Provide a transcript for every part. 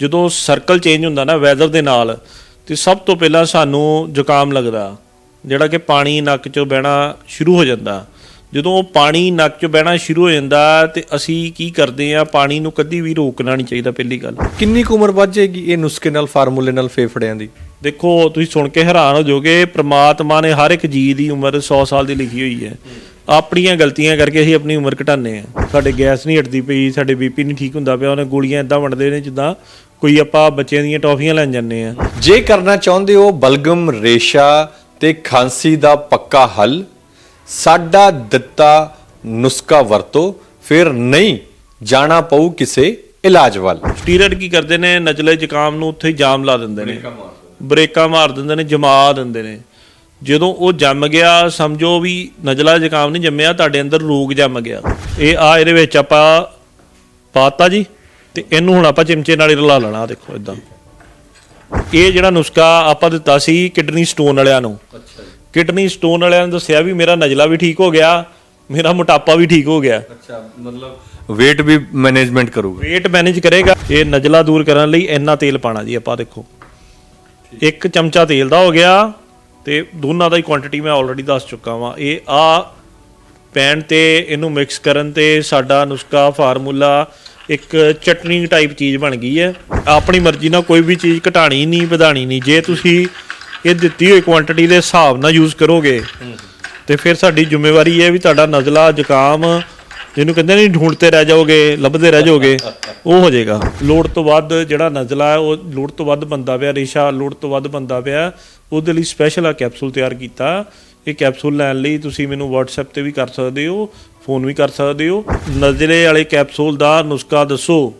ਜਦੋਂ circle change ਹੁੰਦਾ ਨਾ ਵੈਦਰ ਦੇ ਨਾਲ ਤੇ ਸਭ ਤੋਂ ਪਹਿਲਾਂ ਸਾਨੂੰ ਜ਼ੁਕਾਮ ਲੱਗਦਾ ਜਿਹੜਾ ਕਿ ਪਾਣੀ ਨੱਕ ਚੋਂ ਬਹਿਣਾ ਸ਼ੁਰੂ ਹੋ ਜਾਂਦਾ। ਜਦੋਂ ਉਹ ਪਾਣੀ ਨੱਕ ਚੋਂ ਬਹਿਣਾ ਸ਼ੁਰੂ ਹੋ ਜਾਂਦਾ ਤੇ ਅਸੀਂ ਕੀ ਕਰਦੇ ਆ ਪਾਣੀ ਨੂੰ ਕਦੀ ਵੀ ਰੋਕਣਾ ਨਹੀਂ ਚਾਹੀਦਾ ਪਹਿਲੀ ਗੱਲ। ਕਿੰਨੀ ਕੁ ਉਮਰ ਵੱਧ ਜਾਏਗੀ ਇਹ ਨੁਸਖੇ ਨਾਲ ਫਾਰਮੂਲੇ ਨਾਲ ਫੇਫੜਿਆਂ ਦੀ? ਦੇਖੋ ਤੁਸੀਂ ਸੁਣ ਕੇ ਹੈਰਾਨ ਹੋ ਜਾਓਗੇ ਪ੍ਰਮਾਤਮਾ ਨੇ ਹਰ ਇੱਕ ਜੀ ਦੀ ਉਮਰ 100 ਸਾਲ ਦੀ ਲਿਖੀ ਹੋਈ ਹੈ। ਆਪਣੀਆਂ ਗਲਤੀਆਂ ਕਰਕੇ ਅਸੀਂ ਆਪਣੀ ਉਮਰ ਘਟਾਉਂਦੇ ਆ ਸਾਡੇ ਗੈਸ ਨਹੀਂ ਹਟਦੀ ਪਈ ਸਾਡੇ ਬੀਪੀ ਨਹੀਂ ਠੀਕ ਹੁੰਦਾ ਪਿਆ ਉਹਨੇ ਗੋਲੀਆਂ ਇਦਾਂ ਵੰਡਦੇ ਨੇ ਜਿੱਦਾਂ ਕੋਈ ਆਪਾਂ ਬੱਚਿਆਂ ਦੀਆਂ ਟੌਫੀਆਂ ਲੈਣ ਜਾਂਦੇ ਆ ਜੇ ਕਰਨਾ ਚਾਹੁੰਦੇ ਹੋ ਬਲਗਮ ਰੇਸ਼ਾ ਤੇ ਖਾਂਸੀ ਦਾ ਪੱਕਾ ਹੱਲ ਸਾਡਾ ਦਿੱਤਾ ਨੁਸਖਾ ਵਰਤੋ ਫਿਰ ਨਹੀਂ ਜਾਣਾ ਪਊ ਕਿਸੇ ਇਲਾਜ ਵੱਲ। ਸਟੀਰੋਇਡ ਕੀ ਕਰਦੇ ਨੇ? ਨਜਲੇ ਜ਼ੁਕਾਮ ਨੂੰ ਉੱਥੇ ਹੀ ਜਾਮ ਲਾ ਦਿੰਦੇ ਨੇ। ਬ੍ਰੇਕਾਂ ਮਾਰ ਦਿੰਦੇ ਨੇ। ਜਮਾ ਦਿੰਦੇ ਨੇ। ਜਦੋਂ ਉਹ ਜੰਮ ਗਿਆ ਸਮਝੋ ਵੀ ਨਜਲਾ ਜ਼ੁਕਾਮ ਨਹੀਂ ਜੰਮਿਆ ਤੁਹਾਡੇ ਅੰਦਰ ਰੋਗ ਜੰਮ ਗਿਆ। ਇਹ ਆ ਇਹਦੇ ਵਿੱਚ ਆਪਾਂ ਪਾਤਾ ਜੀ। ਤੇ ਇਹਨੂੰ ਹੁਣ ਆਪਾਂ ਚਿਮਚੇ ਨਾਲ ਹੀ ਰਲਾ ਲੈਣਾ ਦੇਖੋ ਇਦਾਂ ਇਹ ਜਿਹੜਾ ਨੁਸਖਾ ਆਪਾਂ ਦਿੱਤਾ ਸੀ ਕਿਡਨੀ ਸਟੋਨ ਵਾਲਿਆਂ ਨੂੰ। ਅੱਛਾ ਜੀ। ਕਿਡਨੀ ਸਟੋਨ ਵਾਲਿਆਂ ਨੇ ਦੱਸਿਆ ਵੀ ਮੇਰਾ ਨਜਲਾ ਵੀ ਠੀਕ ਹੋ ਗਿਆ ਮੇਰਾ ਮੋਟਾਪਾ ਵੀ ਠੀਕ ਹੋ ਗਿਆ। ਅੱਛਾ ਮਤਲਬ weight ਵੀ ਮੈਨੇਜਮੈਂਟ ਕਰੂਗਾ। Weight ਮੈਨੇਜ ਕਰੇਗਾ। ਇਹ ਨਜਲਾ ਦੂਰ ਕਰਨ ਲਈ ਇੰਨਾ ਤੇਲ ਪਾਣਾ ਜੀ ਆਪਾਂ ਦੇਖੋ। ਇੱਕ ਚਮਚਾ ਤੇਲ ਦਾ ਹੋ ਗਿਆ ਤੇ ਦੋਨਾਂ ਦਾ ਹੀ ਕੁਆਂਟੀਟੀ ਮੈਂ ਆਲਰੇਡੀ ਦੱਸ ਚੁੱਕਾ ਵਾਂ। ਇਹ ਆ ਪੈਨ ਤੇ ਇਹਨੂੰ ਮਿਕਸ ਕਰਨ ਤੇ ਸਾਡਾ ਨੁਸਖਾ ਫਾਰਮੂਲਾ ਇੱਕ ਚਟਨੀ ਟਾਈਪ ਚੀਜ਼ ਬਣ ਗਈ ਹੈ। ਆਪਣੀ ਮਰਜ਼ੀ ਨਾਲ ਕੋਈ ਵੀ ਚੀਜ਼ ਘਟਾਣੀ ਨਹੀਂ, ਵਧਾਣੀ ਨਹੀਂ। ਜੇ ਤੁਸੀਂ ਇਹ ਦਿੱਤੀ ਹੋਈ ਕੁਆਂਟੀਟੀ ਦੇ ਹਿਸਾਬ ਨਾਲ ਯੂਜ਼ ਕਰੋਗੇ, ਤੇ ਫਿਰ ਸਾਡੀ ਜ਼ਿੰਮੇਵਾਰੀ ਹੈ ਵੀ ਤੁਹਾਡਾ ਨਜ਼ਲਾ, ਜ਼ੁਕਾਮ ਜਿਹਨੂੰ ਕਹਿੰਦੇ ਨਹੀਂ ਢੂੰਡਤੇ ਰਹਿ ਜਾਓਗੇ, ਲੱਭਦੇ ਰਹਿ ਜਾਓਗੇ, ਉਹ ਹੋ ਜਾਏਗਾ। ਲੋੜ ਤੋਂ ਵੱਧ ਜਿਹੜਾ ਨਜ਼ਲਾ ਹੈ, ਉਹ ਲੋੜ ਤੋਂ ਵੱਧ ਬੰਦਾ ਪਿਆ, ਰੇਸ਼ਾ ਲੋੜ ਤੋਂ ਵੱਧ ਬੰਦਾ ਪਿਆ। ਉਹਦੇ ਲਈ ਸਪੈਸ਼ਲ ਆ ਕੈਪਸੂਲ ਤਿਆਰ ਕੀਤਾ। ਇਹ ਕੈਪਸੂਲ ਲੈਣ ਲਈ ਤੁਸੀਂ ਮੈਨੂੰ WhatsApp ਤੇ ਵੀ ਕਰ ਸਕਦੇ ਹੋ, ਫੋਨ ਵੀ ਕਰ ਸਕਦੇ ਹੋ। ਨਜ਼ਲੇ ਵਾਲੇ ਕੈਪਸੂਲ ਦਾ ਨੁਸਖਾ ਦੱਸੋ।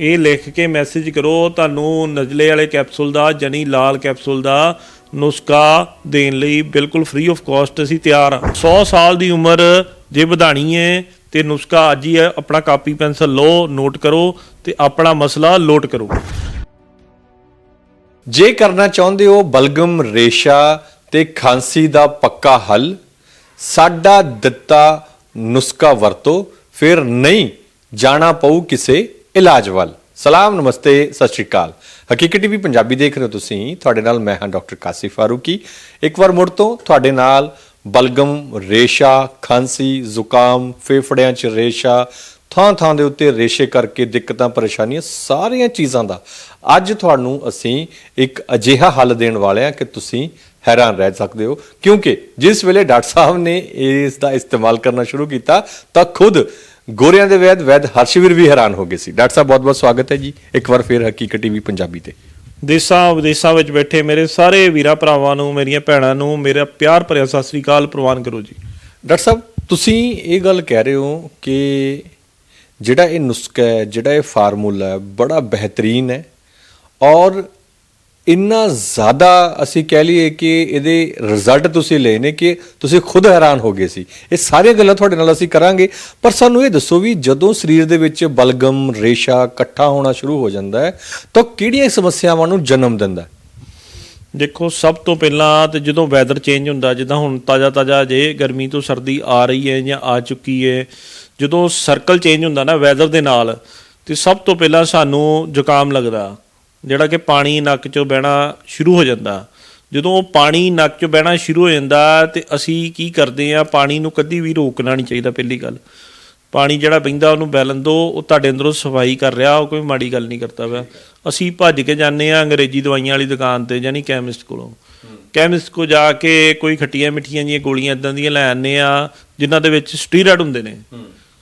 ਇਹ ਲਿਖ ਕੇ ਮੈਸੇਜ ਕਰੋ, ਤੁਹਾਨੂੰ ਨਜ਼ਲੇ ਵਾਲੇ ਕੈਪਸੂਲ ਦਾ ਜਨੀ ਲਾਲ ਕੈਪਸੂਲ ਦਾ ਨੁਸਖਾ ਦੇਣ ਲਈ ਬਿਲਕੁਲ ਫ੍ਰੀ ਆਫ ਕਾਸਟ ਅਸੀਂ ਤਿਆਰ ਹਾਂ। 100 ਸਾਲ ਦੀ ਉਮਰ ਜੇ ਵਧਾਣੀ ਹੈ, ਤੇ ਨੁਸਖਾ ਅੱਜ ਹੀ ਹੈ, ਆਪਣਾ ਕਾਪੀ ਪੈਨਸਲ ਲਓ, ਨੋਟ ਕਰੋ ਤੇ ਆਪਣਾ ਮਸਲਾ ਲੋਟ ਕਰੋ। ਜੇ ਕਰਨਾ ਚਾਹੁੰਦੇ ਹੋ, ਬਲਗਮ, ਰੇਸ਼ਾ ਤੇ ਖਾਂਸੀ ਦਾ ਪੱਕਾ ਹੱਲ, ਸਾਡਾ ਦਿੱਤਾ ਨੁਸਖਾ ਵਰਤੋ, ਫਿਰ ਨਹੀਂ ਜਾਣਾ ਪਊ ਕਿਸੇ ਇਲਾਜ ਵੱਲ। ਸਲਾਮ, ਨਮਸਤੇ, ਸਤਿ ਸ਼੍ਰੀ ਅਕਾਲ। ਹਕੀਕਤ ਟੀਵੀ ਪੰਜਾਬੀ ਦੇਖ ਰਹੇ ਹੋ ਤੁਸੀਂ। ਤੁਹਾਡੇ ਨਾਲ ਮੈਂ ਹਾਂ ਡਾਕਟਰ ਕਾਸੀ ਫਾਰੂਕੀ। ਇੱਕ ਵਾਰ ਮੁੜ ਤੋਂ ਤੁਹਾਡੇ ਨਾਲ ਬਲਗਮ, ਰੇਸ਼ਾ, ਖਾਂਸੀ, ਜ਼ੁਕਾਮ, ਫੇਫੜਿਆਂ 'ਚ ਰੇਸ਼ਾ ਥਾਂ ਥਾਂ ਦੇ ਉੱਤੇ ਰੇਸ਼ੇ ਕਰਕੇ ਦਿੱਕਤਾਂ, ਪਰੇਸ਼ਾਨੀਆਂ, ਸਾਰੀਆਂ ਚੀਜ਼ਾਂ ਦਾ ਅੱਜ ਤੁਹਾਨੂੰ ਅਸੀਂ ਇੱਕ ਅਜਿਹਾ ਹੱਲ ਦੇਣ ਵਾਲੇ ਹਾਂ ਕਿ ਤੁਸੀਂ ਹੈਰਾਨ ਰਹਿ ਸਕਦੇ ਹੋ। ਕਿਉਂਕਿ ਜਿਸ ਵੇਲੇ ਡਾਕਟਰ ਸਾਹਿਬ ਨੇ ਇਸ ਦਾ ਇਸਤੇਮਾਲ ਕਰਨਾ ਸ਼ੁਰੂ ਕੀਤਾ ਤਾਂ ਖੁਦ ਗੋਰਿਆਂ ਦੇ ਵੈਦ ਵੈਦ ਹਰਸ਼ਵੀਰ ਵੀ ਹੈਰਾਨ ਹੋ ਗਏ ਸੀ। ਡਾਕਟਰ ਸਾਹਿਬ ਬਹੁਤ ਬਹੁਤ ਸਵਾਗਤ ਹੈ ਜੀ। ਇੱਕ ਵਾਰ ਫਿਰ ਹਕੀਕਤ ਟੀਵੀ ਪੰਜਾਬੀ ਤੇ। ਦੇਸਾਂ ਵਿਦੇਸਾਂ ਵਿੱਚ ਬੈਠੇ ਮੇਰੇ ਸਾਰੇ ਵੀਰਾਂ ਭਰਾਵਾਂ ਨੂੰ ਮੇਰੀਆਂ ਭੈਣਾਂ ਨੂੰ ਮੇਰਾ ਪਿਆਰ ਭਰਿਆ ਸਤਿ ਸ੍ਰੀ ਅਕਾਲ ਪ੍ਰਵਾਨ ਕਰੋ ਜੀ। ਡਾਕਟਰ ਸਾਹਿਬ ਤੁਸੀਂ ਇਹ ਗੱਲ ਕਹਿ ਰਹੇ ਹੋ ਕਿ ਜਿਹੜਾ ਇਹ ਨੁਸਖਾ ਹੈ ਜਿਹੜਾ ਇਹ ਫਾਰਮੂਲਾ ਹੈ ਬੜਾ ਬਿਹਤਰੀਨ ਹੈ ਔਰ ਇੰਨਾ ਜ਼ਿਆਦਾ ਅਸੀਂ ਕਹਿ ਲਈਏ ਕਿ ਇਹਦੇ ਰਿਜ਼ਲਟ ਤੁਸੀਂ ਲਏ ਨੇ ਕਿ ਤੁਸੀਂ ਖੁਦ ਹੈਰਾਨ ਹੋ ਗਏ ਸੀ। ਇਹ ਸਾਰੀਆਂ ਗੱਲਾਂ ਤੁਹਾਡੇ ਨਾਲ ਅਸੀਂ ਕਰਾਂਗੇ। ਪਰ ਸਾਨੂੰ ਇਹ ਦੱਸੋ ਵੀ ਜਦੋਂ ਸਰੀਰ ਦੇ ਵਿੱਚ ਬਲਗਮ, ਰੇਸ਼ਾ ਇਕੱਠਾ ਹੋਣਾ ਸ਼ੁਰੂ ਹੋ ਜਾਂਦਾ ਹੈ, ਤਾਂ ਕਿਹੜੀਆਂ ਸਮੱਸਿਆਵਾਂ ਨੂੰ ਜਨਮ ਦਿੰਦਾ ਹੈ? ਦੇਖੋ, ਸਭ ਤੋਂ ਪਹਿਲਾਂ ਤੇ ਜਦੋਂ ਵੈਦਰ ਚੇਂਜ ਹੁੰਦਾ, ਜਿੱਦਾਂ ਹੁਣ ਤਾਜ਼ਾ ਤਾਜ਼ਾ ਜੇ ਗਰਮੀ ਤੋਂ ਸਰਦੀ ਆ ਰਹੀ ਹੈ ਜਾਂ ਆ ਚੁੱਕੀ ਹੈ, ਜਦੋਂ ਸਰਕਲ ਚੇਂਜ ਹੁੰਦਾ ਨਾ ਵੈਦਰ ਦੇ ਨਾਲ, ਤੇ ਸਭ ਤੋਂ ਪਹਿਲਾਂ ਸਾਨੂੰ ਜ਼ੁਕਾਮ ਲੱਗਦਾ। ਜਿਹੜਾ ਕਿ ਪਾਣੀ ਨੱਕ ਚੋਂ ਬਹਿਣਾ ਸ਼ੁਰੂ ਹੋ ਜਾਂਦਾ। ਜਦੋਂ ਉਹ ਪਾਣੀ ਨੱਕ ਚੋਂ ਬਹਿਣਾ ਸ਼ੁਰੂ ਹੋ ਜਾਂਦਾ ਤੇ ਅਸੀਂ ਕੀ ਕਰਦੇ ਆ ਪਾਣੀ ਨੂੰ ਕਦੀ ਵੀ ਰੋਕਣਾ ਨਹੀਂ ਚਾਹੀਦਾ ਪਹਿਲੀ ਗੱਲ। ਪਾਣੀ ਜਿਹੜਾ ਬਹਿੰਦਾ ਉਹਨੂੰ ਬੈਲਨ ਦੋ ਉਹ ਤੁਹਾਡੇ ਅੰਦਰੋਂ ਸਫ਼ਾਈ ਕਰ ਰਿਹਾ ਉਹ ਕੋਈ ਮਾੜੀ ਗੱਲ ਨਹੀਂ ਕਰਦਾ ਪਿਆ। ਅਸੀਂ ਭੱਜ ਕੇ ਜਾਂਦੇ ਆ ਅੰਗਰੇਜ਼ੀ ਦਵਾਈਆਂ ਵਾਲੀ ਦੁਕਾਨ ਤੇ ਯਾਨੀ ਕੈਮਿਸਟ ਕੋਲੋਂ। ਕੈਮਿਸਟ ਕੋ ਜਾ ਕੇ ਕੋਈ ਖੱਟੀਆਂ ਮਿੱਠੀਆਂ ਜੀਆਂ ਗੋਲੀਆਂ ਇਦਾਂ ਦੀਆਂ ਲੈ ਆਉਂਦੇ ਆ ਜਿਨ੍ਹਾਂ ਦੇ ਵਿੱਚ ਸਟੀਰੋਇਡ ਹੁੰਦੇ ਨੇ।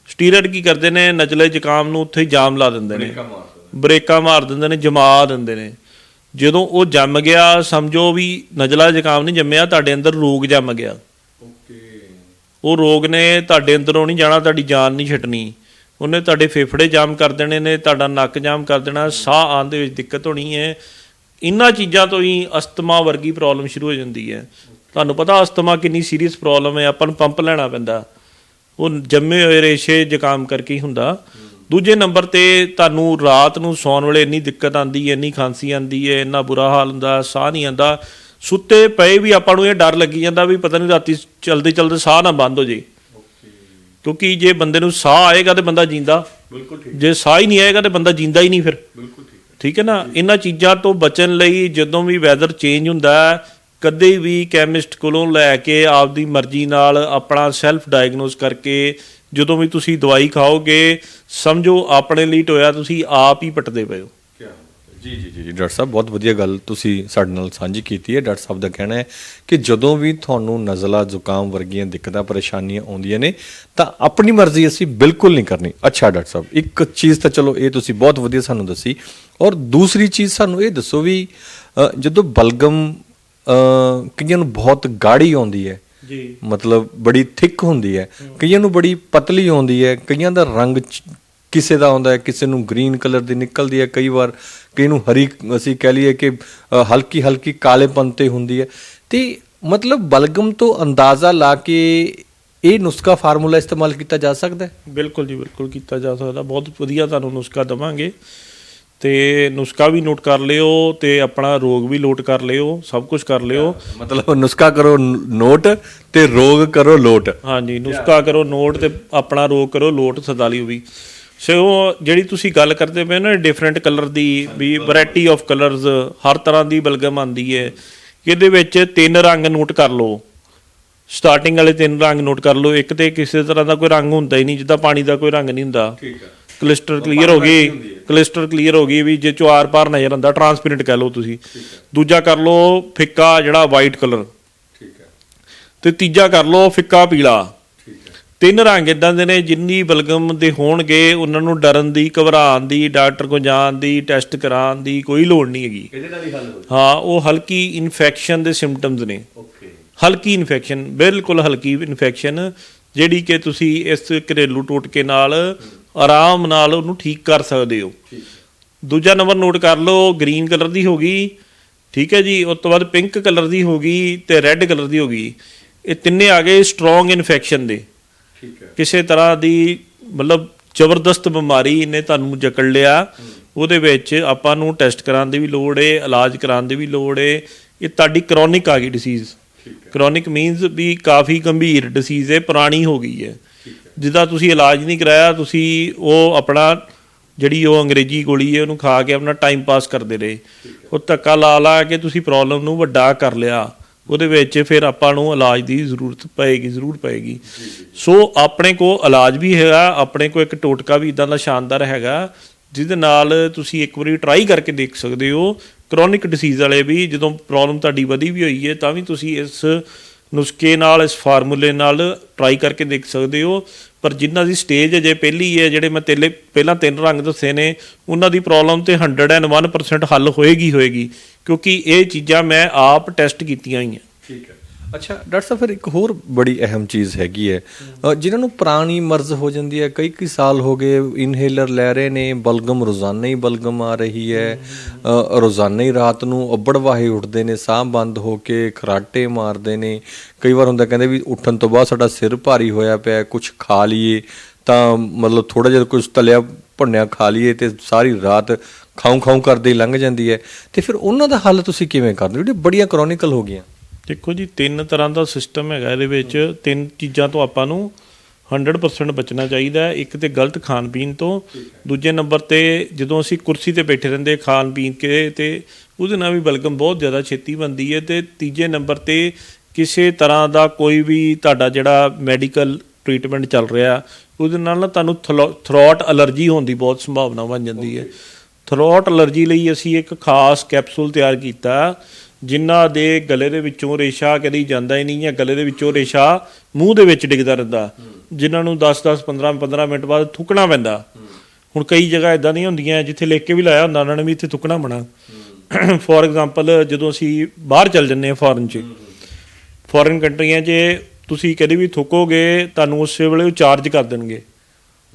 ਸਟੀਰੋਇਡ ਕੀ ਕਰਦੇ ਨੇ? ਨਜਲੇ ਜ਼ੁਕਾਮ ਨੂੰ ਉੱਥੇ ਹੀ ਜਾਮ ਲਾ ਦਿੰਦੇ ਨੇ। ਬ੍ਰੇਕਾਂ ਮਾਰ ਦਿੰਦੇ ਨੇ ਜਮਾ ਦਿੰਦੇ ਨੇ। ਜਦੋਂ ਉਹ ਜੰਮ ਗਿਆ ਸਮਝੋ ਵੀ ਨਜਲਾ ਜ਼ੁਕਾਮ ਨਹੀਂ ਜੰਮਿਆ ਤੁਹਾਡੇ ਅੰਦਰ ਰੋਗ ਜੰਮ ਗਿਆ। ਉਹ ਰੋਗ ਨੇ ਤੁਹਾਡੇ ਅੰਦਰੋਂ ਨਹੀਂ ਜਾਣਾ ਤੁਹਾਡੀ ਜਾਨ ਨਹੀਂ ਛੱਡਣੀ। ਉਹਨੇ ਤੁਹਾਡੇ ਫੇਫੜੇ ਜਾਮ ਕਰ ਦੇਣੇ ਨੇ ਤੁਹਾਡਾ ਨੱਕ ਜਾਮ ਕਰ ਦੇਣਾ ਸਾਹ ਆਉਣ ਦੇ ਵਿੱਚ ਦਿੱਕਤ ਹੋਣੀ ਹੈ। ਇਹਨਾਂ ਚੀਜ਼ਾਂ ਤੋਂ ਹੀ ਅਸਥਮਾ ਵਰਗੀ ਪ੍ਰੋਬਲਮ ਸ਼ੁਰੂ ਹੋ ਜਾਂਦੀ ਹੈ। ਤੁਹਾਨੂੰ ਪਤਾ ਅਸਥਮਾ ਕਿੰਨੀ ਸੀਰੀਅਸ ਪ੍ਰੋਬਲਮ ਹੈ ਆਪਾਂ ਨੂੰ ਪੰਪ ਲੈਣਾ ਪੈਂਦਾ। ਉਹ ਜੰਮੇ ਹੋਏ ਰੇਸ਼ੇ ਜ਼ੁਕਾਮ ਕਰਕੇ ਹੀ ਹੁੰਦਾ। ਦੂਜੇ ਨੰਬਰ ਤੇ ਤੁਹਾਨੂੰ ਰਾਤ ਨੂੰ ਸੌਣ ਵੇਲੇ ਇੰਨੀ ਦਿੱਕਤ ਆਂਦੀ ਹੈ ਇੰਨੀ ਖਾਂਸੀ ਆਂਦੀ ਹੈ ਇੰਨਾ ਬੁਰਾ ਹਾਲ ਹੁੰਦਾ ਸਾਹ ਨਹੀਂ ਆਂਦਾ ਸੁੱਤੇ ਪਏ ਵੀ ਆਪਾਂ ਨੂੰ ਇਹ ਡਰ ਲੱਗੀ ਜਾਂਦਾ ਵੀ ਪਤਾ ਨਹੀਂ ਰਾਤੀ ਚਲਦੇ ਚਲਦੇ ਸਾਹ ਨਾ ਬੰਦ ਹੋ ਜੇ। ਕਿਉਂਕਿ ਜੇ ਬੰਦੇ ਨੂੰ ਸਾਹ ਆਏਗਾ ਤੇ ਬੰਦਾ ਜਿੰਦਾ। ਬਿਲਕੁਲ ਜੇ ਸਾਹ ਹੀ ਨਹੀਂ ਆਏਗਾ ਤੇ ਬੰਦਾ ਜਿੰਦਾ ਹੀ ਨਹੀਂ ਫਿਰ। ਬਿਲਕੁਲ ਠੀਕ। ਠੀਕ ਹੈ ਨਾ? ਇਹਨਾਂ ਚੀਜ਼ਾਂ ਤੋਂ ਬਚਣ ਲਈ ਜਦੋਂ ਵੀ ਵੈਦਰ ਚੇਂਜ ਹੁੰਦਾ ਕਦੇ ਵੀ ਕੈਮਿਸਟ ਕੋਲੋਂ ਲੈ ਕੇ ਆਪਦੀ ਮਰਜ਼ੀ ਨਾਲ ਆਪਣਾ ਸੈਲਫ ਡਾਇਗਨੋਸ ਕਰਕੇ ਜਦੋਂ ਵੀ ਤੁਸੀਂ ਦਵਾਈ ਖਾਓਗੇ ਸਮਝੋ ਆਪਣੇ ਲਈ ਟੋਇਆ ਤੁਸੀਂ ਆਪ ਹੀ ਪਟਦੇ ਪਏ ਹੋ। ਜੀ ਜੀ ਜੀ ਜੀ, ਡਾਕਟਰ ਸਾਹਿਬ ਬਹੁਤ ਵਧੀਆ ਗੱਲ ਤੁਸੀਂ ਸਾਡੇ ਨਾਲ ਸਾਂਝੀ ਕੀਤੀ ਹੈ। ਡਾਕਟਰ ਸਾਹਿਬ ਦਾ ਕਹਿਣਾ ਹੈ ਕਿ ਜਦੋਂ ਵੀ ਤੁਹਾਨੂੰ ਨਜ਼ਲਾ ਜ਼ੁਕਾਮ ਵਰਗੀਆਂ ਦਿੱਕਤਾਂ ਪਰੇਸ਼ਾਨੀਆਂ ਆਉਂਦੀਆਂ ਨੇ ਤਾਂ ਆਪਣੀ ਮਰਜ਼ੀ ਅਸੀਂ ਬਿਲਕੁਲ ਨਹੀਂ ਕਰਨੀ। ਅੱਛਾ ਡਾਕਟਰ ਸਾਹਿਬ ਇੱਕ ਚੀਜ਼ ਤਾਂ ਚਲੋ ਇਹ ਤੁਸੀਂ ਬਹੁਤ ਵਧੀਆ ਸਾਨੂੰ ਦੱਸੀ। ਔਰ ਦੂਸਰੀ ਚੀਜ਼ ਸਾਨੂੰ ਇਹ ਦੱਸੋ ਵੀ ਜਦੋਂ ਬਲਗਮ ਕਈਆਂ ਨੂੰ ਬਹੁਤ ਗਾੜੀ ਆਉਂਦੀ ਹੈ ਜੀ। ਮਤਲਬ ਬੜੀ ਥਿਕ ਹੁੰਦੀ ਹੈ। ਕਈਆਂ ਨੂੰ ਬੜੀ ਪਤਲੀ ਆਉਂਦੀ ਹੈ। ਕਈਆਂ ਦਾ ਰੰਗ ਕਿਸੇ ਦਾ ਆਉਂਦਾ ਹੈ ਕਿਸੇ ਨੂੰ ਗ੍ਰੀਨ ਕਲਰ ਦੀ ਨਿਕਲਦੀ ਹੈ। ਕਈ ਵਾਰ ਕਈ ਨੂੰ ਹਰੀ ਅਸੀਂ ਕਹਿ ਲਈਏ ਕਿ ਹਲਕੀ ਹਲਕੀ ਕਾਲੇਪਨ ਤੇ ਹੁੰਦੀ ਹੈ। ਤੇ ਮਤਲਬ ਬਲਗਮ ਤੋਂ ਅੰਦਾਜ਼ਾ ਲਾ ਕੇ ਇਹ ਨੁਸਖਾ ਫਾਰਮੂਲਾ ਇਸਤੇਮਾਲ ਕੀਤਾ ਜਾ ਸਕਦਾ ਹੈ? ਬਿਲਕੁਲ ਜੀ ਬਿਲਕੁਲ ਕੀਤਾ ਜਾ ਸਕਦਾ। ਬਹੁਤ ਵਧੀਆ ਤੁਹਾਨੂੰ ਨੁਸਖਾ ਦਵਾਂਗੇ। ਤੇ ਨੁਸਖਾ ਵੀ ਨੋਟ ਕਰ ਲਿਓ ਤੇ ਆਪਣਾ ਰੋਗ ਵੀ ਨੋਟ ਕਰ ਲਿਓ ਸਭ ਕੁਝ ਕਰ ਲਿਓ। ਮਤਲਬ ਨੁਸਖਾ ਕਰੋ ਨੋਟ ਤੇ ਰੋਗ ਕਰੋ ਲੋਟ। ਹਾਂਜੀ ਨੁਸਖਾ ਕਰੋ ਨੋਟ ਤੇ ਆਪਣਾ ਰੋਗ ਕਰੋ ਲੋਟ ਸਦਾ ਲਈ ਵੀ। ਸੋ ਜਿਹੜੀ ਤੁਸੀਂ ਗੱਲ ਕਰਦੇ ਪਏ ਨਾ ਡਿਫਰੈਂਟ ਕਲਰ ਦੀ ਵੀ ਵੈਰਾਈਟੀ ਆਫ ਕਲਰਸ ਹਰ ਤਰ੍ਹਾਂ ਦੀ ਬਲਗਮ ਆਂਦੀ ਹੈ ਇਹਦੇ ਵਿੱਚ ਤਿੰਨ ਰੰਗ ਨੋਟ ਕਰ ਲਓ। ਸਟਾਰਟਿੰਗ ਵਾਲੇ ਤਿੰਨ ਰੰਗ ਨੋਟ ਕਰ ਲਓ। ਇੱਕ ਤੇ ਕਿਸੇ ਤਰ੍ਹਾਂ ਦਾ ਕੋਈ ਰੰਗ ਹੁੰਦਾ ਹੀ ਨਹੀਂ ਜਿੱਦਾਂ ਪਾਣੀ ਦਾ ਕੋਈ ਰੰਗ ਨਹੀਂ ਹੁੰਦਾ। ਠੀਕ ਹੈ ਕਲਿਸਟਰ ਕਲੀਅਰ ਹੋ ਗਈ ਕਲਿਸਟਰ ਕਲੀਅਰ ਹੋ ਗਈ ਵੀ ਜੇ ਚੋਂ ਆਰ ਪਾਰ ਨਜ਼ਰ ਆਉਂਦਾ ਟਰਾਂਸਪੇਰੈਂਟ ਕਹਿ ਲਓ ਤੁਸੀਂ। ਦੂਜਾ ਕਰ ਲਓ ਫਿੱਕਾ ਜਿਹੜਾ ਵਾਈਟ ਕਲਰ ਠੀਕ ਹੈ। ਤੇ ਤੀਜਾ ਕਰ ਲਓ ਫਿੱਕਾ ਪੀਲਾ। ਤਿੰਨ ਰੰਗ ਇਦਾਂ ਦੇ ਨੇ ਜਿੰਨੀ ਬਲਗਮ ਦੇ ਹੋਣਗੇ ਉਹਨਾਂ ਨੂੰ ਡਰਨ ਦੀ ਘਬਰਾਉਣ ਦੀ ਡਾਕਟਰ ਕੋਲ ਜਾਣ ਦੀ ਟੈਸਟ ਕਰਾਉਣ ਦੀ ਕੋਈ ਲੋੜ ਨਹੀਂ ਹੈਗੀ। ਇਹਦੇ ਨਾਲ ਹੀ ਹੱਲ ਹੋ ਹਾਂ ਉਹ ਹਲਕੀ ਇਨਫੈਕਸ਼ਨ ਦੇ ਸਿੰਪਟਮਸ ਨੇ। ਓਕੇ ਹਲਕੀ ਇਨਫੈਕਸ਼ਨ ਬਿਲਕੁਲ ਹਲਕੀ ਇਨਫੈਕਸ਼ਨ ਜਿਹੜੀ ਕਿ ਤੁਸੀਂ ਇਸ ਘਰੇਲੂ ਟੋਟਕੇ ਨਾਲ ਆਰਾਮ ਨਾਲ ਉਹਨੂੰ ਠੀਕ ਕਰ ਸਕਦੇ ਹੋ। ਦੂਜਾ ਨੰਬਰ ਨੋਟ ਕਰ ਲਓ ਗ੍ਰੀਨ ਕਲਰ ਦੀ ਹੋ ਗਈ। ਠੀਕ ਹੈ ਜੀ ਉਸ ਤੋਂ ਬਾਅਦ ਪਿੰਕ ਕਲਰ ਦੀ ਹੋ ਗਈ ਤੇ ਰੈੱਡ ਕਲਰ ਦੀ ਹੋ ਗਈ। ਇਹ ਤਿੰਨੇ ਆ ਗਏ ਸਟਰੋਂਗ ਇਨਫੈਕਸ਼ਨ ਦੇ। ਠੀਕ ਹੈ। ਕਿਸੇ ਤਰ੍ਹਾਂ ਦੀ ਮਤਲਬ ਜ਼ਬਰਦਸਤ ਬਿਮਾਰੀ ਨੇ ਤੁਹਾਨੂੰ ਜਕੜ ਲਿਆ ਉਹਦੇ ਵਿੱਚ ਆਪਾਂ ਨੂੰ ਟੈਸਟ ਕਰਾਉਣ ਦੀ ਵੀ ਲੋੜ ਏ ਇਲਾਜ ਕਰਾਉਣ ਦੀ ਵੀ ਲੋੜ ਏ। ਇਹ ਤੁਹਾਡੀ ਕ੍ਰੋਨਿਕ ਆ ਗਈ ਡਿਸੀਜ਼ ਕ੍ਰੋਨਿਕ ਮੀਨਸ ਵੀ ਕਾਫੀ ਗੰਭੀਰ ਡਿਸੀਜ਼ ਹੈ ਪੁਰਾਣੀ ਹੋ ਗਈ ਹੈ। ਜਿਹਦਾ ਤੁਸੀਂ ਇਲਾਜ ਨਹੀਂ ਕਰਾਇਆ ਤੁਸੀਂ ਉਹ ਆਪਣਾ ਜਿਹੜੀ ਉਹ ਅੰਗਰੇਜ਼ੀ ਗੋਲੀ ਹੈ ਉਹਨੂੰ ਖਾ ਕੇ ਆਪਣਾ ਟਾਈਮ ਪਾਸ ਕਰਦੇ ਰਹੇ। ਉਹ ਧੱਕਾ ਲਾ ਲਾ ਕੇ ਤੁਸੀਂ ਪ੍ਰੋਬਲਮ ਨੂੰ ਵੱਡਾ ਕਰ ਲਿਆ। ਉਹਦੇ ਵਿੱਚ ਫਿਰ ਆਪਾਂ ਨੂੰ ਇਲਾਜ ਦੀ ਜ਼ਰੂਰਤ ਪਏਗੀ ਜ਼ਰੂਰ ਪਏਗੀ। ਸੋ ਆਪਣੇ ਕੋ ਇਲਾਜ ਵੀ ਹੈਗਾ ਆਪਣੇ ਕੋ ਇੱਕ ਟੋਟਕਾ ਵੀ ਇਦਾਂ ਦਾ ਸ਼ਾਨਦਾਰ ਹੈਗਾ ਜਿਹਦੇ ਨਾਲ ਤੁਸੀਂ ਇੱਕ ਵਾਰੀ ਟਰਾਈ ਕਰਕੇ ਦੇਖ ਸਕਦੇ ਹੋ ਕ੍ਰੋਨਿਕ ਡਿਸੀਜ਼ ਵਾਲੇ ਵੀ ਜਦੋਂ ਪ੍ਰੋਬਲਮ ਤੁਹਾਡੀ ਵਧੀ ਵੀ ਹੋਈ ਹੈ, ਤਾਂ ਵੀ ਤੁਸੀਂ ਇਸ ਨੁਸਖੇ ਨਾਲ, ਇਸ ਫਾਰਮੂਲੇ ਨਾਲ ਟਰਾਈ ਕਰਕੇ ਦੇਖ ਸਕਦੇ ਹੋ। ਪਰ ਜਿਨ੍ਹਾਂ ਦੀ ਸਟੇਜ ਅਜੇ ਪਹਿਲੀ ਹੈ, ਜਿਹੜੇ ਮੈਂ ਤੇਲੇ ਪਹਿਲਾਂ ਤਿੰਨ ਰੰਗ ਦੱਸੇ ਨੇ, ਉਹਨਾਂ ਦੀ ਪ੍ਰੋਬਲਮ ਤੇ 101% ਹੱਲ ਹੋਏਗੀ ਹੋਏਗੀ ਕਿਉਂਕਿ ਇਹ ਚੀਜ਼ਾਂ ਮੈਂ ਆਪ ਟੈਸਟ ਕੀਤੀਆਂ ਹੀ ਹੋਈਆਂ। ਠੀਕ ਹੈ। ਅੱਛਾ ਡਾਕਟਰ ਸਾਹਿਬ ਫਿਰ ਇੱਕ ਹੋਰ ਬੜੀ ਅਹਿਮ ਚੀਜ਼ ਹੈਗੀ ਹੈ। ਅ, ਜਿਨ੍ਹਾਂ ਨੂੰ ਪੁਰਾਣੀ ਮਰਜ਼ ਹੋ ਜਾਂਦੀ ਹੈ ਕਈ ਕਈ ਸਾਲ ਹੋ ਗਏ ਇਨਹੇਲਰ ਲੈ ਰਹੇ ਨੇ ਬਲਗਮ ਰੋਜ਼ਾਨਾ ਹੀ ਬਲਗਮ ਆ ਰਹੀ ਹੈ। ਰੋਜ਼ਾਨਾ ਹੀ ਰਾਤ ਨੂੰ ਅੱਬੜ ਵਾਹੇ ਉੱਠਦੇ ਨੇ ਸਾਹ ਬੰਦ ਹੋ ਕੇ ਖਰਾਟੇ ਮਾਰਦੇ ਨੇ। ਕਈ ਵਾਰ ਹੁੰਦਾ ਕਹਿੰਦੇ ਵੀ ਉੱਠਣ ਤੋਂ ਬਾਅਦ ਸਾਡਾ ਸਿਰ ਭਾਰੀ ਹੋਇਆ ਪਿਆ ਕੁਝ ਖਾ ਲਈਏ ਤਾਂ ਮਤਲਬ ਥੋੜਾ ਜਿਹਾ ਕੁਝ ਤਲਿਆ ਭੁੰਨਿਆ ਖਾ ਲਈਏ ਤੇ ਸਾਰੀ ਰਾਤ ਖਾਉਂ ਖਾਉਂ ਕਰਦੇ ਹੀ ਲੰਘ ਜਾਂਦੀ ਹੈ। ਤੇ ਫਿਰ ਉਹਨਾਂ ਦਾ ਹੱਲ ਤੁਸੀਂ ਕਿਵੇਂ ਕਰਦੇ ਹੋ? ਜਿਹੜੇ ਬੜੀਆਂ ਕ੍ਰੋਨਿਕਲ ਹੋ ਗਈਆਂ। ਦੇਖੋ ਜੀ ਤਿੰਨ ਤਰ੍ਹਾਂ ਦਾ ਸਿਸਟਮ ਹੈਗਾ ਇਹਦੇ ਵਿੱਚ। ਤਿੰਨ ਚੀਜ਼ਾਂ ਤੋਂ ਆਪਾਂ ਨੂੰ 100% ਬਚਣਾ ਚਾਹੀਦਾ ਹੈ। ਇੱਕ ਤੇ ਗਲਤ ਖਾਣ ਪੀਣ ਤੋਂ ਦੂਜੇ ਨੰਬਰ ਤੇ ਜਦੋਂ ਅਸੀਂ ਕੁਰਸੀ ਤੇ ਬੈਠੇ ਰਹਿੰਦੇ ਖਾਣ ਪੀਣ ਕੇ ਤੇ ਉਹਦੇ ਨਾਲ ਵੀ ਬਲਗਮ ਬਹੁਤ ਜ਼ਿਆਦਾ ਛੇਤੀ ਬਣਦੀ ਹੈ ਤੇ ਤੀਜੇ ਨੰਬਰ ਤੇ ਕਿਸੇ ਤਰ੍ਹਾਂ ਦਾ ਕੋਈ ਵੀ ਤੁਹਾਡਾ ਜਿਹੜਾ ਮੈਡੀਕਲ ਟ੍ਰੀਟਮੈਂਟ ਚੱਲ ਰਿਹਾ ਉਹਦੇ ਨਾਲ ਨਾ ਤੁਹਾਨੂੰ ਥਰੋਟ ਅਲਰਜੀ ਹੋਣ ਦੀ ਬਹੁਤ ਸੰਭਾਵਨਾ ਬਣ ਜਾਂਦੀ ਹੈ। ਥਰੋਟ ਅਲਰਜੀ ਲਈ ਅਸੀਂ ਇੱਕ ਖਾਸ ਕੈਪਸੂਲ ਤਿਆਰ ਕੀਤਾ। ਜਿਨ੍ਹਾਂ ਦੇ ਗਲੇ ਦੇ ਵਿੱਚੋਂ ਰੇਸ਼ਾ ਕਦੀ ਜਾਂਦਾ ਹੀ ਨਹੀਂ ਜਾਂ ਗਲੇ ਦੇ ਵਿੱਚੋਂ ਰੇਸ਼ਾ ਮੂੰਹ ਦੇ ਵਿੱਚ ਡਿੱਗਦਾ ਰਹਿੰਦਾ। ਜਿਨ੍ਹਾਂ ਨੂੰ 10-10 15-15 ਮਿੰਟ ਬਾਅਦ ਥੁੱਕਣਾ ਪੈਂਦਾ। ਹੁਣ ਕਈ ਜਗ੍ਹਾ ਇਦਾਂ ਨਹੀਂ ਹੁੰਦੀਆਂ, ਜਿੱਥੇ ਲਿਖ ਕੇ ਵੀ ਲਾਇਆ ਹੁੰਦਾ ਉਹਨਾਂ ਨੇ ਵੀ ਇੱਥੇ ਥੁੱਕਣਾ ਬਣਾ ਫੋਰ ਐਗਜ਼ਾਮਪਲ ਜਦੋਂ ਅਸੀਂ ਬਾਹਰ ਚੱਲ ਜੰਨੇ ਆ ਫੋਰਨ 'ਚ ਫੋਰਨ ਕੰਟਰੀਆਂ 'ਚ ਤੁਸੀਂ ਕਦੇ ਵੀ ਥੁੱਕੋਗੇ, ਤੁਹਾਨੂੰ ਉਸੇ ਵੇਲੇ ਉਹ ਚਾਰਜ ਕਰ ਦੇਣਗੇ।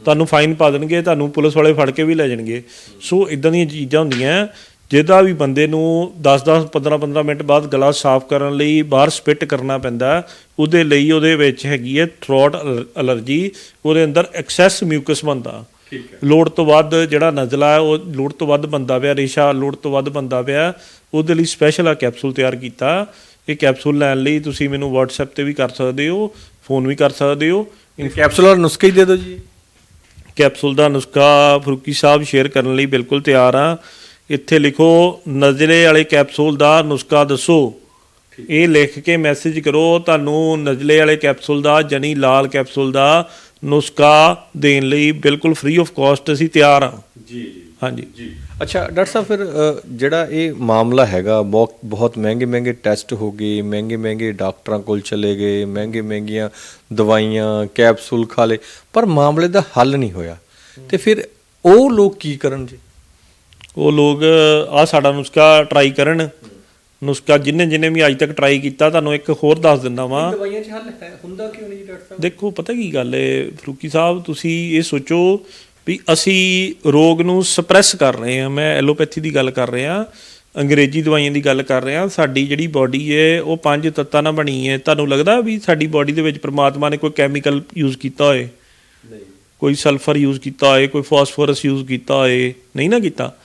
ਤੁਹਾਨੂੰ ਫਾਈਨ ਪਾ ਦੇਣਗੇ, ਤੁਹਾਨੂੰ ਪੁਲਿਸ ਵਾਲੇ ਫੜ ਕੇ ਵੀ ਲੈ ਜਾਣਗੇ। ਸੋ ਇਦਾਂ ਦੀਆਂ ਚੀਜ਼ਾਂ ਹੁੰਦੀਆਂ ਜਿਹਦਾ ਵੀ ਬੰਦੇ ਨੂੰ 10-10 15-15 ਮਿੰਟ ਬਾਅਦ ਗਲਾ ਸਾਫ਼ ਕਰਨ ਲਈ ਬਾਹਰ ਸਪਿਟ ਕਰਨਾ ਪੈਂਦਾ ਉਹਦੇ ਲਈ ਉਹਦੇ ਵਿੱਚ ਹੈਗੀ ਹੈ ਥਰੋਟ ਅਲਰਜੀ ਉਹਦੇ ਅੰਦਰ ਐਕਸੈਸ ਮਿਊਕਸ ਬਣਦਾ। ਲੋੜ ਤੋਂ ਵੱਧ ਜਿਹੜਾ ਨਜ਼ਲਾ ਹੈ ਉਹ ਲੋੜ ਤੋਂ ਵੱਧ ਬੰਦਾ ਪਿਆ ਰੇਸ਼ਾ ਲੋੜ ਤੋਂ ਵੱਧ ਬੰਦਾ ਪਿਆ ਉਹਦੇ ਲਈ ਸਪੈਸ਼ਲ ਆ ਕੈਪਸੂਲ ਤਿਆਰ ਕੀਤਾ। ਇਹ ਕੈਪਸੂਲ ਲੈਣ ਲਈ ਤੁਸੀਂ ਮੈਨੂੰ WhatsApp ਤੇ ਵੀ ਕਰ ਸਕਦੇ ਹੋ ਫੋਨ ਵੀ ਕਰ ਸਕਦੇ ਹੋ। ਕੈਪਸੂਲ ਔਰ ਨੁਸਖੇ ਹੀ ਦੇ ਦਿਓ ਜੀ। ਕੈਪਸੂਲ ਦਾ ਨੁਸਖਾ ਫਰੂਕੀ ਸਾਹਿਬ ਸ਼ੇਅਰ ਕਰਨ ਲਈ ਬਿਲਕੁਲ ਤਿਆਰ ਆ। ਇੱਥੇ ਲਿਖੋ ਨਜ਼ਲੇ ਵਾਲੇ ਕੈਪਸੂਲ ਦਾ ਨੁਸਖਾ ਦੱਸੋ। ਇਹ ਲਿਖ ਕੇ ਮੈਸੇਜ ਕਰੋ ਤੁਹਾਨੂੰ ਨਜ਼ਲੇ ਵਾਲੇ ਕੈਪਸੂਲ ਦਾ ਜਨੀ ਲਾਲ ਕੈਪਸੂਲ ਦਾ ਨੁਸਖਾ ਦੇਣ ਲਈ ਬਿਲਕੁਲ ਫ੍ਰੀ ਆਫ ਕਾਸਟ ਅਸੀਂ ਤਿਆਰ ਹਾਂ। ਜੀ ਜੀ। ਹਾਂਜੀ। ਜੀ। ਅੱਛਾ ਡਾਕਟਰ ਸਾਹਿਬ ਫਿਰ ਜਿਹੜਾ ਇਹ ਮਾਮਲਾ ਹੈਗਾ ਬਹੁਤ ਬਹੁਤ ਮਹਿੰਗੇ ਮਹਿੰਗੇ ਟੈਸਟ ਹੋ ਗਏ ਮਹਿੰਗੇ ਮਹਿੰਗੇ ਡਾਕਟਰਾਂ ਕੋਲ ਚਲੇ ਗਏ ਮਹਿੰਗੇ ਮਹਿੰਗੀਆਂ ਦਵਾਈਆਂ ਕੈਪਸੂਲ ਖਾ ਲਏ ਪਰ ਮਾਮਲੇ ਦਾ ਹੱਲ ਨਹੀਂ ਹੋਇਆ। ਤੇ ਫਿਰ ਉਹ ਲੋਕ ਕੀ ਕਰਨ ਜੀ ਉਹ ਲੋਕ ਆ ਸਾਡਾ ਨੁਸਖਾ ਟਰਾਈ ਕਰਨ। ਨੁਸਖਾ ਜਿੰਨੇ ਜਿੰਨੇ ਵੀ ਅੱਜ ਤੱਕ ਟਰਾਈ ਕੀਤਾ ਤੁਹਾਨੂੰ ਇੱਕ ਹੋਰ ਦੱਸ ਦਿੰਦਾ ਵਾਂ। ਦਵਾਈਆਂ 'ਚ ਹੱਲ ਹੈ ਹੁੰਦਾ ਕਿਉਂ ਨਹੀਂ ਡਾਕਟਰ ਦੇਖੋ ਪਤਾ ਕੀ ਗੱਲ ਹੈ ਫਰੂਕੀ ਸਾਹਿਬ ਤੁਸੀਂ ਇਹ ਸੋਚੋ ਵੀ ਅਸੀਂ ਰੋਗ ਨੂੰ ਸਪਰੈਸ ਕਰ ਰਹੇ ਹਾਂ। ਮੈਂ ਐਲੋਪੈਥੀ ਦੀ ਗੱਲ ਕਰ ਰਿਹਾ ਅੰਗਰੇਜ਼ੀ ਦਵਾਈਆਂ ਦੀ ਗੱਲ ਕਰ ਰਿਹਾ। ਸਾਡੀ ਜਿਹੜੀ ਬਾਡੀ ਹੈ ਉਹ ਪੰਜ ਤੱਤਾਂ ਨਾਲ ਬਣੀ ਹੈ ਤੁਹਾਨੂੰ ਲੱਗਦਾ ਵੀ ਸਾਡੀ ਬਾਡੀ ਦੇ ਵਿੱਚ ਪ੍ਰਮਾਤਮਾ ਨੇ ਕੋਈ ਕੈਮੀਕਲ ਯੂਜ਼ ਕੀਤਾ ਹੋਏ? ਨਹੀਂ। ਕੋਈ ਸਲਫਰ ਯੂਜ਼ ਕੀਤਾ ਹੋਏ ਕੋਈ ਫਾਸਫੋਰਸ ਯੂਜ਼ ਕੀਤਾ ਹੋਏ? ਨਹੀਂ ਨਾ ਕੀਤਾ?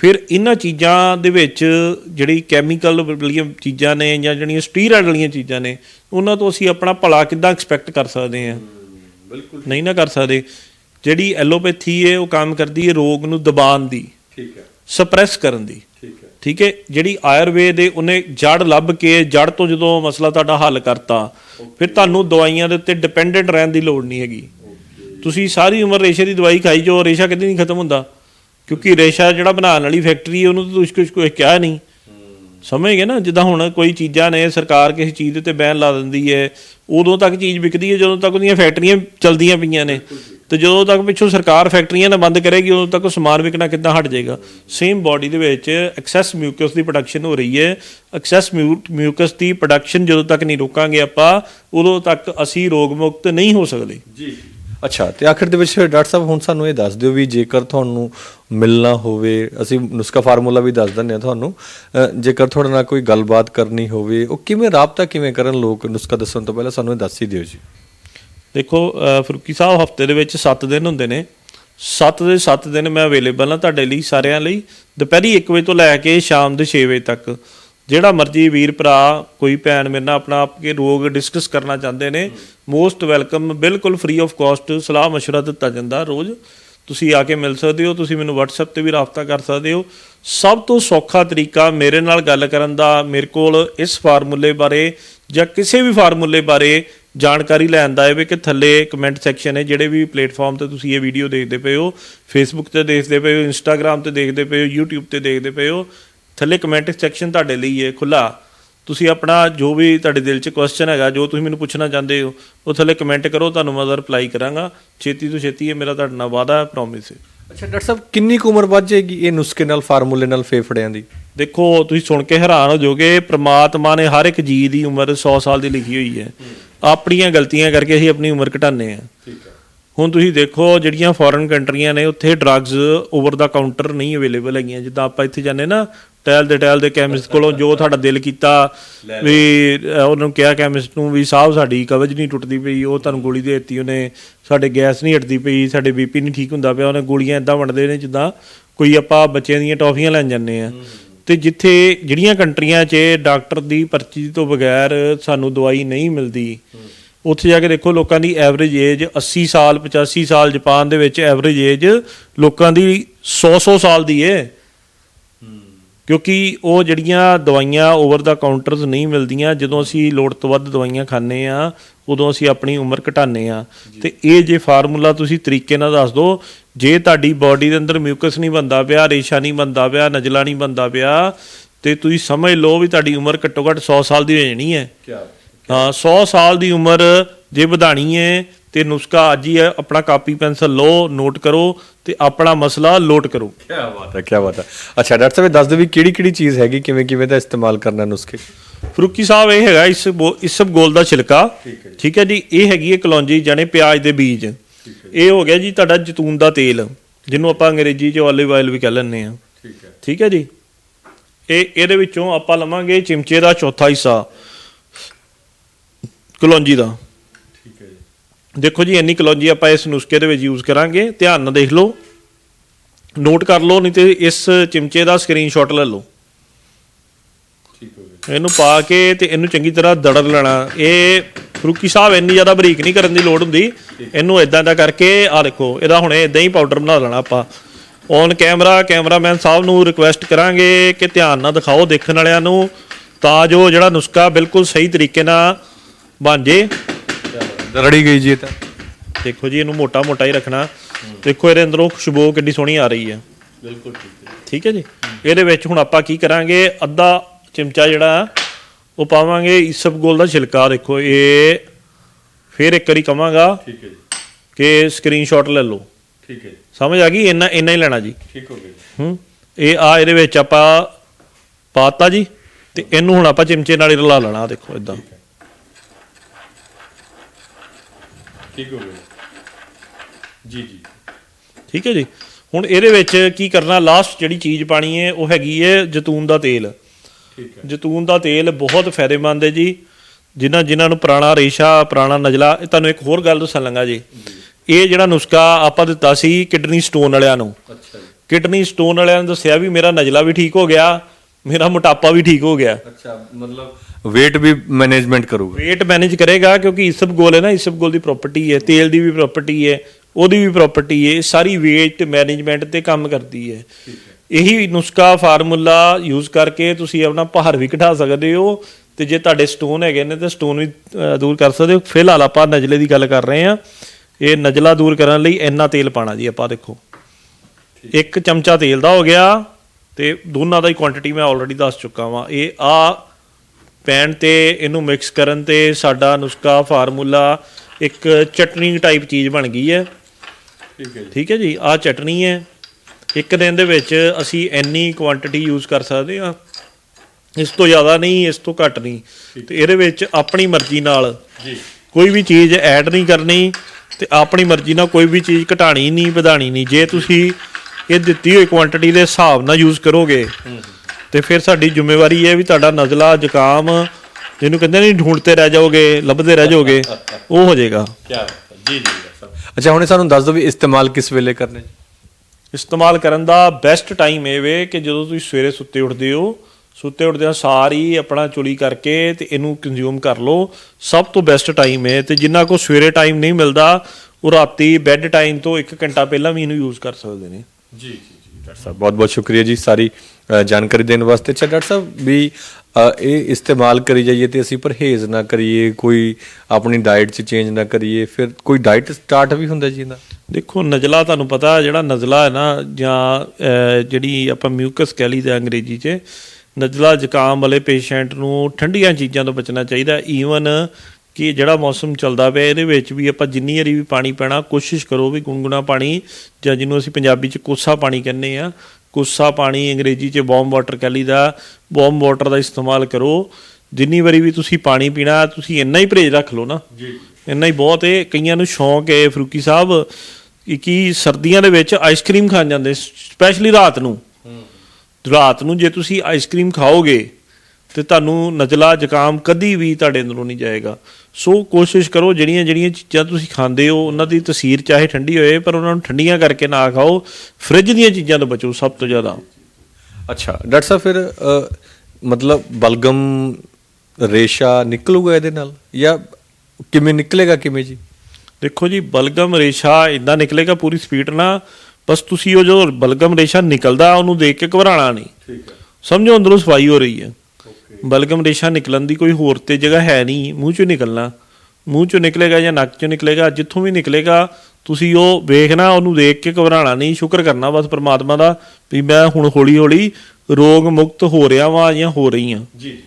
ਫਿਰ ਇਹਨਾਂ ਚੀਜ਼ਾਂ ਦੇ ਵਿੱਚ ਜਿਹੜੀ ਕੈਮੀਕਲ ਵਾਲੀਆਂ ਚੀਜ਼ਾਂ ਨੇ ਜਾਂ ਜਿਹੜੀਆਂ ਸਟੀਰਾਇਡ ਵਾਲੀਆਂ ਚੀਜ਼ਾਂ ਨੇ ਉਹਨਾਂ ਤੋਂ ਅਸੀਂ ਆਪਣਾ ਭਲਾ ਕਿੱਦਾਂ ਐਕਸਪੈਕਟ ਕਰ ਸਕਦੇ ਹਾਂ? ਬਿਲਕੁਲ। ਨਹੀਂ ਨਾ ਕਰ ਸਕਦੇ। ਜਿਹੜੀ ਐਲੋਪੈਥੀ ਹੈ ਉਹ ਕੰਮ ਕਰਦੀ ਹੈ ਰੋਗ ਨੂੰ ਦਬਾਉਣ ਦੀ। ਠੀਕ ਹੈ। ਸਪਰੈਸ ਕਰਨ ਦੀ। ਠੀਕ ਹੈ। ਠੀਕ ਹੈ? ਜਿਹੜੀ ਆਯੁਰਵੇਦ ਹੈ ਉਹਨੇ ਜੜ ਲੱਭ ਕੇ ਜੜ ਤੋਂ ਜਦੋਂ ਮਸਲਾ ਤੁਹਾਡਾ ਹੱਲ ਕਰਤਾ ਫਿਰ ਤੁਹਾਨੂੰ ਦਵਾਈਆਂ ਦੇ ਉੱਤੇ ਡਿਪੈਂਡੈਂਟ ਰਹਿਣ ਦੀ ਲੋੜ ਨਹੀਂ ਹੈਗੀ। ਤੁਸੀਂ ਸਾਰੀ ਉਮਰ ਰੇਸ਼ੇ ਦੀ ਦਵਾਈ ਖਾਈ ਜੋ ਰੇਸ਼ਾ ਕਦੇ ਨਹੀਂ ਖਤਮ ਹੁੰਦਾ। ਕਿਉਂਕਿ ਰੇਸ਼ਾ ਜਿਹੜਾ ਬਣਾਉਣ ਵਾਲੀ ਫੈਕਟਰੀ ਉਹਨੂੰ ਤਾਂ ਤੁਸੀਂ ਕੁਝ ਕੁਝ ਕਿਹਾ ਨਹੀਂ। ਸਮਝ ਗਏ ਨਾ ਜਿੱਦਾਂ ਹੁਣ ਕੋਈ ਚੀਜ਼ਾਂ ਨੇ ਸਰਕਾਰ ਕਿਸੇ ਚੀਜ਼ ਦੇ ਉੱਤੇ ਬੈਨ ਲਾ ਦਿੰਦੀ ਹੈ ਉਦੋਂ ਤੱਕ ਚੀਜ਼ ਵਿਕਦੀ ਹੈ ਜਦੋਂ ਤੱਕ ਉਹਦੀਆਂ ਫੈਕਟਰੀਆਂ ਚੱਲਦੀਆਂ ਪਈਆਂ ਨੇ। ਤੇ ਜਦੋਂ ਤੱਕ ਪਿੱਛੋਂ ਸਰਕਾਰ ਫੈਕਟਰੀਆਂ ਨਾ ਬੰਦ ਕਰੇਗੀ ਉਦੋਂ ਤੱਕ ਉਹ ਸਮਾਨ ਵਿਕਣਾ ਕਿੱਦਾਂ ਹਟ ਜਾਏਗਾ। ਸੇਮ ਬਾਡੀ ਦੇ ਵਿੱਚ ਐਕਸੈਸ ਮਿਊਕਸ ਦੀ ਪ੍ਰੋਡਕਸ਼ਨ ਹੋ ਰਹੀ ਹੈ। ਐਕਸੈਸ ਮਿਊਕਸ ਦੀ ਪ੍ਰੋਡਕਸ਼ਨ ਜਦੋਂ ਤੱਕ ਨਹੀਂ ਰੋਕਾਂਗੇ ਆਪਾਂ ਉਦੋਂ ਤੱਕ ਅਸੀਂ ਰੋਗ ਮੁਕਤ ਨਹੀਂ ਹੋ ਸਕਦੇ। ਜੀ। ਅੱਛਾ, ਤੇ ਆਖਿਰ ਦੇ ਵਿੱਚ ਡਾਕਟਰ ਸਾਹਿਬ ਹੁਣ ਸਾਨੂੰ ਇਹ ਦੱਸ ਦਿਓ ਵੀ ਜੇਕਰ ਤੁਹਾਨੂੰ ਮਿਲਣਾ ਹੋਵੇ, ਅਸੀਂ ਨੁਸਖਾ ਫਾਰਮੂਲਾ ਵੀ ਦੱਸ ਦਿੰਦੇ ਹਾਂ ਤੁਹਾਨੂੰ ਜੇਕਰ ਤੁਹਾਡੇ ਨਾਲ ਕੋਈ ਗੱਲਬਾਤ ਕਰਨੀ ਹੋਵੇ, ਉਹ ਕਿਵੇਂ ਰਾਬਤਾ ਕਿਵੇਂ ਕਰਨ ਲੋਕ ਨੁਸਖਾ ਦੱਸਣ ਤੋਂ ਪਹਿਲਾਂ ਸਾਨੂੰ ਇਹ ਦੱਸ ਹੀ ਦਿਓ ਜੀ। ਦੇਖੋ ਫਰੂਕੀ ਸਾਹਿਬ ਹਫ਼ਤੇ ਦੇ ਵਿੱਚ 7 ਦਿਨ ਹੁੰਦੇ ਨੇ। 7 ਦੇ 7 ਦਿਨ ਮੈਂ ਅਵੇਲੇਬਲ ਹਾਂ ਤੁਹਾਡੇ ਲਈ ਸਾਰਿਆਂ ਲਈ। ਦੁਪਹਿਰੀ 1 ਵਜੇ ਤੋਂ ਲੈ ਕੇ ਸ਼ਾਮ ਦੇ 6 ਵਜੇ ਤੱਕ। ਜਿਹੜਾ ਮਰਜੀ ਵੀਰ ਭਰਾ ਕੋਈ ਭੈਣ ਮੇਰੇ ਨਾਲ ਆਪਣਾ ਆਪਕੇ ਰੋਗ ਡਿਸਕਸ ਕਰਨਾ ਚਾਹੁੰਦੇ ਨੇ ਮੋਸਟ ਵੈਲਕਮ ਬਿਲਕੁਲ ਫ੍ਰੀ ਆਫ ਕਾਸਟ ਸਲਾਹ مشورہ ਦਿੱਤਾ ਜਾਂਦਾ ਰੋਜ਼ ਤੁਸੀਂ ਆ ਕੇ ਮਿਲ ਸਕਦੇ ਹੋ ਤੁਸੀਂ ਮੈਨੂੰ WhatsApp ਤੇ ਵੀ ਰਾਬਤਾ ਕਰ ਸਕਦੇ ਹੋ ਸਭ ਤੋਂ ਸੌਖਾ ਤਰੀਕਾ ਮੇਰੇ ਨਾਲ ਗੱਲ ਕਰਨ ਦਾ ਮੇਰੇ ਕੋਲ ਇਸ ਫਾਰਮੂਲੇ ਬਾਰੇ ਜਾਂ ਕਿਸੇ ਵੀ ਫਾਰਮੂਲੇ ਬਾਰੇ ਜਾਣਕਾਰੀ ਲੈਣ ਦਾ ਹੈ ਵੀ ਕਿ ਥੱਲੇ ਕਮੈਂਟ ਸੈਕਸ਼ਨ ਹੈ ਜਿਹੜੇ ਵੀ ਪਲੇਟਫਾਰਮ ਤੇ ਤੁਸੀਂ ਇਹ ਵੀਡੀਓ ਦੇਖਦੇ ਪਏ ਹੋ ਫੇਸਬੁੱਕ ਤੇ ਦੇਖਦੇ ਪਏ ਹੋ ਇੰਸਟਾਗ੍ਰam ਤੇ ਦੇਖਦੇ ਪਏ ਹੋ YouTube ਤੇ ਦੇਖਦੇ ਪਏ ਹੋ ਥੱਲੇ ਕਮੈਂਟ ਸੈਕਸ਼ਨ ਤੁਹਾਡੇ ਲਈ ਹੈ ਖੁੱਲਾ ਤੁਸੀਂ ਆਪਣਾ ਜੋ ਵੀ ਤੁਹਾਡੇ ਦਿਲ 'ਚ ਕੁਐਸਚਨ ਹੈਗਾ ਜੋ ਤੁਸੀਂ ਮੈਨੂੰ ਪੁੱਛਣਾ ਚਾਹੁੰਦੇ ਹੋ ਉਹ ਥੱਲੇ ਕਮੈਂਟ ਕਰੋ ਤੁਹਾਨੂੰ ਮੈਂ ਰਿਪਲਾਈ ਕਰਾਂਗਾ। ਛੇਤੀ ਤੋਂ ਛੇਤੀ ਇਹ ਮੇਰਾ ਤੁਹਾਡੇ ਨਾਲ ਵਾਅਦਾ ਹੈ ਪ੍ਰੋਮਿਸ ਹੈ। ਅੱਛਾ ਡਾਕਟਰ ਸਾਹਿਬ ਕਿੰਨੀ ਕੁ ਉਮਰ ਵੱਧ ਜਾਏਗੀ ਇਹ ਨੁਸਖੇ ਨਾਲ ਫਾਰਮੂਲੇ ਨਾਲ ਫੇਫੜਿਆਂ ਦੀ? ਦੇਖੋ ਤੁਸੀਂ ਸੁਣ ਕੇ ਹੈਰਾਨ ਹੋ ਜਾਓਗੇ ਪ੍ਰਮਾਤਮਾ ਨੇ ਹਰ ਇੱਕ ਜੀ ਦੀ ਉਮਰ 100 ਸਾਲ ਦੀ ਲਿਖੀ ਹੋਈ ਹੈ। ਆਪਣੀਆਂ ਗਲਤੀਆਂ ਕਰਕੇ ਅਸੀਂ ਆਪਣੀ ਉਮਰ ਘਟਾਉਂਦੇ ਆ ਠੀਕ ਹੈ। ਹੁਣ ਤੁਸੀਂ ਦੇਖੋ ਜਿਹੜੀਆਂ ਫੋਰਨ ਕੰਟਰੀਆਂ ਨੇ ਉੱਥੇ ਡਰੱਗਸ ਓਵਰ ਦਾ ਕਾਊਂਟਰ ਨਹੀਂ ਅਵੇਲੇਬਲ ਹੈਗੀਆਂ। ਜਿੱਦਾਂ ਆਪਾਂ ਇੱਥੇ ਜਾਂਦੇ ਨਾ ਟੈਲ ਦੇ ਟੈਲ ਦੇ ਕੈਮਿਸਟ ਕੋਲੋਂ ਜੋ ਤੁਹਾਡਾ ਦਿਲ ਕੀਤਾ ਵੀ ਅਹ, ਉਹਨੂੰ ਕਿਹਾ ਕੈਮਿਸਟ ਨੂੰ ਵੀ ਸਾਹਿਬ ਸਾਡੀ ਕਬਜ਼ ਨਹੀਂ ਟੁੱਟਦੀ ਪਈ ਉਹ ਤੁਹਾਨੂੰ ਗੋਲੀ ਦੇ ਦਿੱਤੀ ਉਹਨੇ ਸਾਡੇ ਗੈਸ ਨਹੀਂ ਹਟਦੀ ਪਈ ਸਾਡੇ ਬੀਪੀ ਨਹੀਂ ਠੀਕ ਹੁੰਦਾ ਪਿਆ ਉਹਨੇ ਗੋਲੀਆਂ ਇਦਾਂ ਵੰਡਦੇ ਨੇ ਜਿੱਦਾਂ ਕੋਈ ਆਪਾਂ ਬੱਚਿਆਂ ਦੀਆਂ ਟੌਫੀਆਂ ਲੈਣ ਜਾਂਦੇ ਆ ਤੇ ਜਿੱਥੇ ਜਿਹੜੀਆਂ ਕੰਟਰੀਆਂ 'ਚ ਡਾਕਟਰ ਦੀ ਪਰਚੀ ਤੋਂ ਬਗੈਰ ਸਾਨੂੰ ਦਵਾਈ ਨਹੀਂ ਮਿਲਦੀ ਉੱਥੇ ਜਾ ਕੇ ਦੇਖੋ ਲੋਕਾਂ ਦੀ ਐਵਰੇਜ ਏਜ 80 ਸਾਲ 85 ਸਾਲ ਜਾਪਾਨ ਦੇ ਵਿੱਚ ਐਵਰੇਜ ਏਜ ਲੋਕਾਂ ਦੀ 100-100 ਸਾਲ ਦੀ ਏ। ਕਿਉਂਕਿ ਉਹ ਜਿਹੜੀਆਂ ਦਵਾਈਆਂ ਓਵਰ ਦਾ ਕਾਊਂਟਰਸ ਨਹੀਂ ਮਿਲਦੀਆਂ ਜਦੋਂ ਅਸੀਂ ਲੋੜ ਤੋਂ ਵੱਧ ਦਵਾਈਆਂ ਖਾਂਦੇ ਆ ਉਦੋਂ ਅਸੀਂ ਆਪਣੀ ਉਮਰ ਘਟਾਉਂਦੇ ਆ। ਤੇ ਇਹ ਜੇ ਫਾਰਮੂਲਾ ਤੁਸੀਂ ਤਰੀਕੇ ਨਾਲ ਦੱਸ ਦਿਓ ਜੇ ਤੁਹਾਡੀ ਬਾਡੀ ਦੇ ਅੰਦਰ ਮਿਊਕਸ ਨਹੀਂ ਬੰਦਾ ਪਿਆ ਰੇਸ਼ਾ ਨਹੀਂ ਬੰਦਾ ਪਿਆ ਨਜਲਾ ਨਹੀਂ ਬੰਦਾ ਪਿਆ ਤੇ ਤੁਸੀਂ ਸਮਝ ਲਓ ਵੀ ਤੁਹਾਡੀ ਉਮਰ ਘੱਟੋ ਘੱਟ 100 ਸਾਲ ਦੀ ਹੋ ਜਾਣੀ ਹੈ। ਕੀ ਹਾਂ। 100 ਸਾਲ ਦੀ ਉਮਰ ਜੇ ਵਧਾਣੀ ਹੈ ਤੇ ਨੁਸਖਾ ਅੱਜ ਹੀ ਹੈ ਆਪਣਾ ਕਾਪੀ ਪੈਨਸਲ ਲਓ ਨੋਟ ਕਰੋ ਤੇ ਆਪਣਾ ਮਸਲਾ ਲੋਟ ਕਰੋ। ਕੀ ਬਾਤ ਹੈ ਕੀ ਬਾਤ ਹੈ। ਅੱਛਾ ਡਾਕਟਰ ਸਾਹਿਬ ਦੱਸ ਦਿਓ ਵੀ ਕਿਹੜੀ ਕਿਹੜੀ ਚੀਜ਼ ਹੈਗੀ ਕਿਵੇਂ ਕਿਵੇਂ ਦਾ ਇਸਤੇਮਾਲ ਕਰਨਾ ਨੁਸਖੇ? ਫਰੂਕੀ ਸਾਹਿਬ ਇਹ ਹੈਗਾ ਇਸ ਇਸਬ ਗੋਲ ਦਾ ਛਿਲਕਾ। ਠੀਕ ਹੈ ਜੀ। ਇਹ ਹੈਗੀ ਹੈ ਕਲੌਂਜੀ ਜਾਣੇ ਪਿਆਜ਼ ਦੇ ਬੀਜ। ਇਹ ਹੋ ਗਿਆ ਜੀ ਤੁਹਾਡਾ ਜੈਤੂਨ ਦਾ ਤੇਲ ਜਿਹਨੂੰ ਆਪਾਂ ਅੰਗਰੇਜ਼ੀ 'ਚ 올ਿਵ ਆਇਲ ਵੀ ਕਹਿ ਲੈਂਦੇ ਆ ਠੀਕ ਹੈ। ਠੀਕ ਹੈ ਜੀ। ਇਹ ਇਹਦੇ ਵਿੱਚੋਂ ਆਪਾਂ ਲਵਾਂਗੇ ਚਿਮਚੇ ਦਾ ਚੌਥਾ ਹਿੱਸਾ ਕਲੌਂਜੀ ਦਾ। ਦੇਖੋ ਜੀ ਇੰਨੀ ਕਲੌਂਜੀ ਆਪਾਂ ਇਸ ਨੁਸਖੇ ਦੇ ਵਿੱਚ ਯੂਜ਼ ਕਰਾਂਗੇ। ਧਿਆਨ ਨਾਲ ਦੇਖ ਲਓ। ਨੋਟ ਕਰ ਲਓ ਨਹੀਂ ਤੇ ਇਸ ਚਿਮਚੇ ਦਾ ਸਕਰੀਨਸ਼ਾਟ ਲੈ ਲਓ। ਠੀਕ ਹੋ ਗਿਆ। ਇਹਨੂੰ ਪਾ ਕੇ ਤੇ ਇਹਨੂੰ ਚੰਗੀ ਤਰ੍ਹਾਂ ਦੜਰ ਲੈਣਾ। ਇਹ ਫਰੂਕੀ ਸਾਹਿਬ ਇੰਨੀ ਜ਼ਿਆਦਾ ਬਰੀਕ ਨਹੀਂ ਕਰਨ ਦੀ ਲੋੜ ਹੁੰਦੀ। ਇਹਨੂੰ ਇਦਾਂ ਦਾ ਕਰਕੇ ਆ ਦੇਖੋ ਇਹਦਾ ਹੁਣੇ ਇਦਾਂ ਹੀ ਪਾਊਡਰ ਬਣਾ ਲੈਣਾ ਆਪਾਂ। ਔਨ ਕੈਮਰਾ ਕੈਮਰਾਮੈਨ ਸਾਹਿਬ ਨੂੰ ਰਿਕੁਐਸਟ ਕਰਾਂਗੇ ਕਿ ਧਿਆਨ ਨਾਲ ਦਿਖਾਓ ਦੇਖਣ ਵਾਲਿਆਂ ਨੂੰ ਤਾਂ ਜੋ ਜਿਹੜਾ ਨੁਸਖਾ ਬਿਲਕੁਲ ਸਹੀ ਤਰੀਕੇ ਨਾਲ ਬਣ ਜੇ। ਰੜੀ ਗਈ ਜੀ ਇਹ ਤਾਂ। ਦੇਖੋ ਜੀ ਇਹਨੂੰ ਮੋਟਾ ਮੋਟਾ ਹੀ ਰੱਖਣਾ। ਦੇਖੋ ਇਹਦੇ ਅੰਦਰੋਂ ਖੁਸ਼ਬੂ ਕਿੰਨੀ ਸੋਹਣੀ ਆ ਰਹੀ ਹੈ। ਬਿਲਕੁਲ ਠੀਕ ਹੈ। ਠੀਕ ਹੈ ਜੀ? ਇਹਦੇ ਵਿੱਚ ਹੁਣ ਆਪਾਂ ਕੀ ਕਰਾਂਗੇ? ਅੱਧਾ ਚਮਚਾ ਜਿਹੜਾ ਉਹ ਪਾਵਾਂਗੇ ਇਸਬਗੋਲ ਦਾ ਛਿਲਕਾ। ਦੇਖੋ ਇਹ ਫਿਰ ਇੱਕ ਵਾਰੀ ਕਵਾਂਗਾ ਠੀਕ ਹੈ ਜੀ। ਕਿ ਸਕਰੀਨਸ਼ਾਟ ਲੈ ਲਓ। ਠੀਕ ਹੈ ਸਮਝ ਆ ਗਈ? ਇੰਨਾ ਇੰਨਾ ਹੀ ਲੈਣਾ ਜੀ। ਠੀਕ ਹੋ ਗਿਆ ਹੂੰ। ਇਹ ਆ ਇਹਦੇ ਵਿੱਚ ਆਪਾਂ ਪਾਤਾ ਜੀ। ਤੇ ਇਹਨੂੰ ਹੁਣ ਆਪਾਂ ਚਮਚੇ ਨਾਲ ਹੀ ਰਲਾ ਲੈਣਾ ਦੇਖੋ ਇਦਾਂ ਠੀਕ ਹੋ ਗਿਆ ਜੀ ਜੀ। ਠੀਕ ਹੈ ਜੀ। ਹੁਣ ਇਹਦੇ ਵਿੱਚ ਕੀ ਕਰਨਾ ਲਾਸਟ ਜਿਹੜੀ ਚੀਜ਼ ਪਾਣੀ ਹੈ ਉਹ ਹੈਗੀ ਹੈ ਜੈਤੂਨ ਦਾ ਤੇਲ। ਠੀਕ ਹੈ। ਜੈਤੂਨ ਦਾ ਤੇਲ ਬਹੁਤ ਫਾਇਦੇਮੰਦ ਹੈ ਜੀ। ਜਿਨ੍ਹਾਂ ਜਿਨ੍ਹਾਂ ਨੂੰ ਪੁਰਾਣਾ ਰੇਸ਼ਾ ਪੁਰਾਣਾ ਨਜਲਾ ਇਹ ਤੁਹਾਨੂੰ ਇੱਕ ਹੋਰ ਗੱਲ ਦੱਸਣ ਲੱਗਾ ਜੀ। ਇਹ ਜਿਹੜਾ ਨੁਸਖਾ ਆਪਾਂ ਦਿੱਤਾ ਸੀ ਕਿਡਨੀ ਸਟੋਨ ਵਾਲਿਆਂ ਨੂੰ। ਅੱਛਾ ਜੀ। ਕਿਡਨੀ ਸਟੋਨ ਵਾਲਿਆਂ ਨੇ ਦੱਸਿਆ ਵੀ ਮੇਰਾ ਨਜਲਾ ਵੀ ਠੀਕ ਹੋ ਗਿਆ ਮੇਰਾ ਮੋਟਾਪਾ ਵੀ ਠੀਕ ਹੋ ਗਿਆ। ਅੱਛਾ ਮਤਲਬ weight ਵੀ ਮੈਨੇਜਮੈਂਟ ਕਰੂਗਾ। Weight ਮੈਨੇਜ ਕਰੇਗਾ ਕਿਉਂਕਿ ਇਸਬਗੋਲ ਹੈ ਨਾ ਇਸਬਗੋਲ ਦੀ ਪ੍ਰਾਪਰਟੀ ਹੈ ਤੇਲ ਦੀ ਵੀ ਪ੍ਰਾਪਰਟੀ ਹੈ ਉਹਦੀ ਵੀ ਪ੍ਰਾਪਰਟੀ ਹੈ ਸਾਰੀ weight ਮੈਨੇਜਮੈਂਟ ਤੇ ਕੰਮ ਕਰਦੀ ਹੈ। ਇਹੀ ਨੁਸਖਾ ਫਾਰਮੂਲਾ ਯੂਜ਼ ਕਰਕੇ ਤੁਸੀਂ ਆਪਣਾ ਭਾਰ ਵੀ ਘਟਾ ਸਕਦੇ ਹੋ ਤੇ ਜੇ ਤੁਹਾਡੇ ਸਟੋਨ ਹੈਗੇ ਨੇ ਤੇ ਸਟੋਨ ਵੀ ਅਹ, ਦੂਰ ਕਰ ਸਕਦੇ ਹੋ। ਫਿਲਹਾਲ ਆਪਾਂ ਨਜਲੇ ਦੀ ਗੱਲ ਕਰ ਰਹੇ ਹਾਂ। ਇਹ ਨਜਲਾ ਦੂਰ ਕਰਨ ਲਈ ਇੰਨਾ ਤੇਲ ਪਾਣਾ ਜੀ ਆਪਾਂ ਦੇਖੋ। ਇੱਕ ਚਮਚਾ ਤੇਲ ਦਾ ਹੋ ਗਿਆ ਤੇ ਦੋਨਾਂ ਦਾ ਹੀ ਕੁਆਂਟੀਟੀ ਮੈਂ ਆਲਰੇਡੀ ਦੱਸ ਚੁੱਕਾ ਵਾਂ। ਇਹ ਆ ਪੈਨ ਤੇ ਇਹਨੂੰ ਮਿਕਸ ਕਰਨ ਤੇ ਸਾਡਾ ਨੁਸਖਾ ਫਾਰਮੂਲਾ ਇੱਕ ਚਟਨੀ ਟਾਈਪ ਚੀਜ਼ ਬਣ ਗਈ ਹੈ। ਠੀਕ ਹੈ ਠੀਕ ਹੈ ਜੀ ਆ ਚਟਨੀ ਹੈ। ਇੱਕ ਦਿਨ ਦੇ ਵਿੱਚ ਅਸੀਂ ਇੰਨੀ ਕੁਆਂਟੀਟੀ ਯੂਜ਼ ਕਰ ਸਕਦੇ ਹਾਂ। ਇਸ ਤੋਂ ਜ਼ਿਆਦਾ ਨਹੀਂ ਇਸ ਤੋਂ ਘੱਟ ਨਹੀਂ। ਤੇ ਇਹਦੇ ਵਿੱਚ ਆਪਣੀ ਮਰਜ਼ੀ ਨਾਲ ਜੀ। ਕੋਈ ਵੀ ਚੀਜ਼ ਐਡ ਨਹੀਂ ਕਰਨੀ ਤੇ ਆਪਣੀ ਮਰਜ਼ੀ ਨਾਲ ਕੋਈ ਵੀ ਚੀਜ਼ ਘਟਾਣੀ ਨਹੀਂ ਵਧਾਣੀ ਨਹੀਂ। ਜੇ ਤੁਸੀਂ ਇਹ ਦਿੱਤੀ ਹੋਈ ਕੁਆਂਟੀਟੀ ਦੇ ਹਿਸਾਬ ਨਾਲ ਯੂਜ਼ ਕਰੋਗੇ ਤੇ ਫਿਰ ਸਾਡੀ ਜ਼ਿੰਮੇਵਾਰੀ ਹੈ ਵੀ ਤੁਹਾਡਾ ਨਜ਼ਲਾ ਜ਼ੁਕਾਮ ਜਿਹਨੂੰ ਕਹਿੰਦੇ ਨਹੀਂ ਢੂੰਡਤੇ ਰਹਿ ਜਾਓਗੇ ਲੱਭਦੇ ਰਹਿ ਜਾਓਗੇ ਉਹ ਹੋ ਜਾਏਗਾ। ਕੀ ਜੀ ਜੀ ਅੱਛਾ ਹੁਣ ਇਹ ਸਾਨੂੰ ਦੱਸ ਦਿਓ ਵੀ ਇਸਤੇਮਾਲ ਕਿਸ ਵੇਲੇ ਕਰਨੇ? ਇਸਤੇਮਾਲ ਕਰਨ ਦਾ ਬੈਸਟ ਟਾਈਮ ਇਹ ਵੇ ਕਿ ਜਦੋਂ ਤੁਸੀਂ ਸਵੇਰੇ ਸੁੱਤੇ ਉੱਠਦੇ ਹੋ ਸੁੱਤੇ ਉੱਠਦਿਆਂ ਸਾਰੀ ਆਪਣਾ ਚੁਲੀ ਕਰਕੇ ਤੇ ਇਹਨੂੰ ਕੰਜ਼ਿਊਮ ਕਰ ਲਓ। ਸਭ ਤੋਂ ਬੈਸਟ ਟਾਈਮ ਹੈ ਤੇ ਜਿੰਨਾ ਕੋ ਸਵੇਰੇ ਟਾਈਮ ਨਹੀਂ ਮਿਲਦਾ ਉਹ ਰਾਤੀ ਬੈੱਡ ਟਾਈਮ ਤੋਂ 1 ਘੰਟਾ ਪਹਿਲਾਂ ਵੀ ਇਹਨੂੰ ਯੂਜ਼ ਕਰ ਸਕਦੇ ਨੇ। ਜੀ ਜੀ ਜੀ ਡਾਕਟਰ ਸਾਹਿਬ। ਬਹੁਤ ਬਹੁਤ ਸ਼ੁਕਰੀਆ ਜੀ ਸਾਰੀ ਜਾਣਕਾਰੀ ਦੇਣ ਵਾਸਤੇ। ਅੱਛਾ, ਡਾਕਟਰ ਸਾਹਿਬ, ਵੀ ਇਹ ਇਸਤੇਮਾਲ ਕਰੀ ਜਾਈਏ ਤੇ ਅਸੀਂ ਪਰਹੇਜ਼ ਨਾ ਕਰੀਏ, ਕੋਈ ਆਪਣੀ ਡਾਈਟ 'ਚ ਚੇਂਜ ਨਾ ਕਰੀਏ, ਫਿਰ ਕੋਈ ਡਾਈਟ ਸਟਾਰਟ ਵੀ ਹੁੰਦਾ ਜੀ ਇਹਦਾ? ਦੇਖੋ, ਨਜ਼ਲਾ ਤੁਹਾਨੂੰ ਪਤਾ, ਜਿਹੜਾ ਨਜ਼ਲਾ ਹੈ ਨਾ, ਜਾਂ ਜਿਹੜੀ ਆਪਾਂ ਮਿਊਕਸ ਕਹਿ ਲਈਦਾ ਅੰਗਰੇਜ਼ੀ 'ਚ, ਨਜ਼ਲਾ ਜ਼ੁਕਾਮ ਵਾਲੇ ਪੇਸ਼ੈਂਟ ਨੂੰ ਠੰਡੀਆਂ ਚੀਜ਼ਾਂ ਤੋਂ ਬਚਣਾ ਚਾਹੀਦਾ। ਈਵਨ ਕਿ ਜਿਹੜਾ ਮੌਸਮ ਚੱਲਦਾ ਪਿਆ, ਇਹਦੇ ਵਿੱਚ ਵੀ ਆਪਾਂ ਜਿੰਨੀ ਵਾਰੀ ਵੀ ਪਾਣੀ ਪੈਣਾ, ਕੋਸ਼ਿਸ਼ ਕਰੋ ਵੀ ਗੁੰਗੁਣਾ ਪਾਣੀ, ਜਾਂ ਜਿਹਨੂੰ ਅਸੀਂ ਪੰਜਾਬੀ 'ਚ ਕੋਸਾ ਪਾਣੀ ਕਹਿੰਦੇ ਆ ਕੋਸਾ ਪਾਣੀ ਅੰਗਰੇਜ਼ੀ 'ਚ ਵਾਰਮ ਵਾਟਰ ਕਹਿ ਲਈਦਾ। ਵਾਰਮ ਵਾਟਰ ਦਾ ਇਸਤੇਮਾਲ ਕਰੋ। ਜਿੰਨੀ ਵਾਰੀ ਵੀ ਤੁਸੀਂ ਪਾਣੀ ਪੀਣਾ ਤੁਸੀਂ ਇੰਨਾ ਹੀ ਪਰਹੇਜ਼ ਰੱਖ ਲਓ ਨਾ। ਜੀ। ਇੰਨਾ ਹੀ ਬਹੁਤ ਹੈ ਕਈਆਂ ਨੂੰ ਸ਼ੌਂਕ ਹੈ ਫਰੂਕੀ ਸਾਹਿਬ ਕਿ ਕੀ ਸਰਦੀਆਂ ਦੇ ਵਿੱਚ ਆਈਸਕ੍ਰੀਮ ਖਾਣ ਜਾਂਦੇ ਸਪੈਸ਼ਲੀ ਰਾਤ ਨੂੰ। ਰਾਤ ਨੂੰ ਜੇ ਤੁਸੀਂ ਆਈਸਕ੍ਰੀਮ ਖਾਓਗੇ ਤੇ ਤੁਹਾਨੂੰ ਨਜ਼ਲਾ ਜ਼ੁਕਾਮ ਕਦੀ ਵੀ ਤੁਹਾਡੇ ਅੰਦਰੋਂ ਨਹੀਂ ਜਾਏਗਾ। ਸੋ ਕੋਸ਼ਿਸ਼ ਕਰੋ ਜਿਹੜੀਆਂ ਜਿਹੜੀਆਂ ਚੀਜ਼ਾਂ ਤੁਸੀਂ ਖਾਂਦੇ ਹੋ ਉਹਨਾਂ ਦੀ ਤਸੀਰ ਚਾਹੇ ਠੰਡੀ ਹੋਏ ਪਰ ਉਹਨਾਂ ਨੂੰ ਠੰਡੀਆਂ ਕਰਕੇ ਨਾ ਖਾਓ। ਫ੍ਰਿਜ ਦੀਆਂ ਚੀਜ਼ਾਂ ਤੋਂ ਬਚੋ ਸਭ ਤੋਂ ਜ਼ਿਆਦਾ। ਅੱਛਾ ਡਾਕਟਰ ਸਾਹਿਬ ਫਿਰ ਮਤਲਬ ਬਲਗਮ ਰੇਸ਼ਾ ਨਿਕਲੂਗਾ ਇਹਦੇ ਨਾਲ? ਜਾਂ ਕਿਵੇਂ ਨਿਕਲੇਗਾ ਕਿਵੇਂ ਜੀ? ਦੇਖੋ ਜੀ ਬਲਗਮ ਰੇਸ਼ਾ ਇਦਾਂ ਨਿਕਲੇਗਾ ਪੂਰੀ ਸਪੀਡ ਨਾਲ ਬਸ ਤੁਸੀਂ ਉਹ ਜੋ ਬਲਗਮ ਰੇਸ਼ਾ ਨਿਕਲਦਾ ਉਹਨੂੰ ਦੇਖ ਕੇ ਘਬਰਾਣਾ ਨਹੀਂ। ਠੀਕ ਹੈ। ਸਮਝੋ ਅੰਦਰੋਂ ਸਫ਼ਾਈ ਹੋ ਰਹੀ ਹੈ। ਬਲਗਮ ਰੇਸ਼ਾ ਨਿਕਲਣ ਦੀ ਕੋਈ ਹੋਰ ਤੇ ਜਗ੍ਹਾ ਹੈ ਨਹੀਂ, ਮੂੰਹ ਚੋਂ ਨਿਕਲਣਾ। ਮੂੰਹ ਚੋਂ ਨਿਕਲੇਗਾ ਜਾਂ ਨੱਕ ਚੋਂ ਨਿਕਲੇਗਾ, ਜਿੱਥੋਂ ਵੀ ਨਿਕਲੇਗਾ, ਤੁਸੀਂ ਉਹ ਵੇਖਣਾ, ਉਹਨੂੰ ਦੇਖ ਕੇ ਘਬਰਾਣਾ ਨਹੀਂ, ਸ਼ੁਕਰ ਕਰਨਾ ਬਸ ਪ੍ਰਮਾਤਮਾ ਦਾ ਵੀ ਮੈਂ ਹੁਣ ਹੌਲੀ ਹੌਲੀ ਰੋਗ ਮੁਕਤ ਹੋ ਰਿਹਾ ਵਾਂ ਜਾਂ ਹੋ ਰਹੀ ਹਾਂ ਜੀ।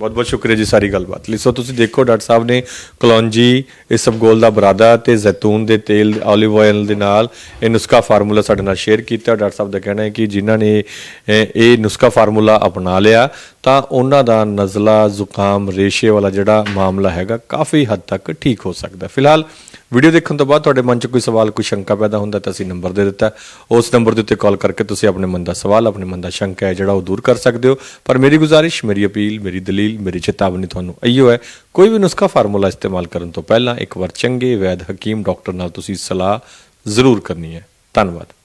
ਬਹੁਤ ਬਹੁਤ ਸ਼ੁਕਰੀਆ ਜੀ ਸਾਰੀ ਗੱਲਬਾਤ ਲਈ। ਸੋ ਤੁਸੀਂ ਦੇਖੋ, ਡਾਕਟਰ ਸਾਹਿਬ ਨੇ ਕਲੌਂਜੀ ਇਸਬਗੋਲ ਦਾ ਬਰਾਦਾ ਤੇ ਜ਼ੈਤੂਨ ਦੇ ਤੇਲ 올ਿਵ ਆਇਲ ਦੇ ਨਾਲ ਇਹ ਨੁਸਖਾ ਫਾਰਮੂਲਾ ਸਾਡੇ ਨਾਲ ਸ਼ੇਅਰ ਕੀਤਾ। ਡਾਕਟਰ ਸਾਹਿਬ ਦਾ ਕਹਿਣਾ ਹੈ ਕਿ ਜਿਨ੍ਹਾਂ ਨੇ ਇਹ ਨੁਸਖਾ ਫਾਰਮੂਲਾ ਅਪਣਾ ਲਿਆ, ਤਾਂ ਉਹਨਾਂ ਦਾ ਨਜ਼ਲਾ, ਜ਼ੁਕਾਮ, ਰੇਸ਼ੇ ਵਾਲਾ ਜਿਹੜਾ ਮਾਮਲਾ ਹੈਗਾ, ਕਾਫੀ ਹੱਦ ਤੱਕ ਠੀਕ ਹੋ ਸਕਦਾ। ਫਿਲਹਾਲ ਵੀਡੀਓ ਦੇਖਣ ਤੋਂ ਬਾਅਦ ਤੁਹਾਡੇ ਮਨ 'ਚ ਕੋਈ ਸਵਾਲ, ਕੋਈ ਸ਼ੰਕਾ ਪੈਦਾ ਹੁੰਦਾ ਤਾਂ ਅਸੀਂ ਨੰਬਰ ਦੇ ਦਿੱਤਾ। ਉਸ ਨੰਬਰ ਦੇ ਉੱਤੇ ਕਾਲ ਕਰਕੇ ਤੁਸੀਂ ਆਪਣੇ ਮਨ ਦਾ ਸਵਾਲ, ਆਪਣੇ ਮਨ ਦਾ ਸ਼ੰਕਾ ਹੈ ਜਿਹੜਾ ਉਹ ਦੂਰ ਕਰ ਸਕਦੇ ਹੋ। ਪਰ ਮੇਰੀ ਗੁਜ਼ਾਰਿਸ਼, ਮੇਰੀ ਅਪੀਲ, ਮੇਰੀ ਦਲੀਲ, ਮੇਰੀ ਚੇਤਾਵਨੀ ਤੁਹਾਨੂੰ ਇਹੋ ਹੈ। ਕੋਈ ਵੀ ਨੁਸਖਾ ਫਾਰਮੂਲਾ ਇਸਤੇਮਾਲ ਕਰਨ ਤੋਂ ਪਹਿਲਾਂ ਇੱਕ ਵਾਰ ਚੰਗੇ ਵੈਦ ਹਕੀਮ ਡਾਕਟਰ ਨਾਲ ਤੁਸੀਂ ਸਲਾਹ ਜ਼ਰੂਰ ਕਰਨੀ ਹੈ। ਧੰਨਵਾਦ।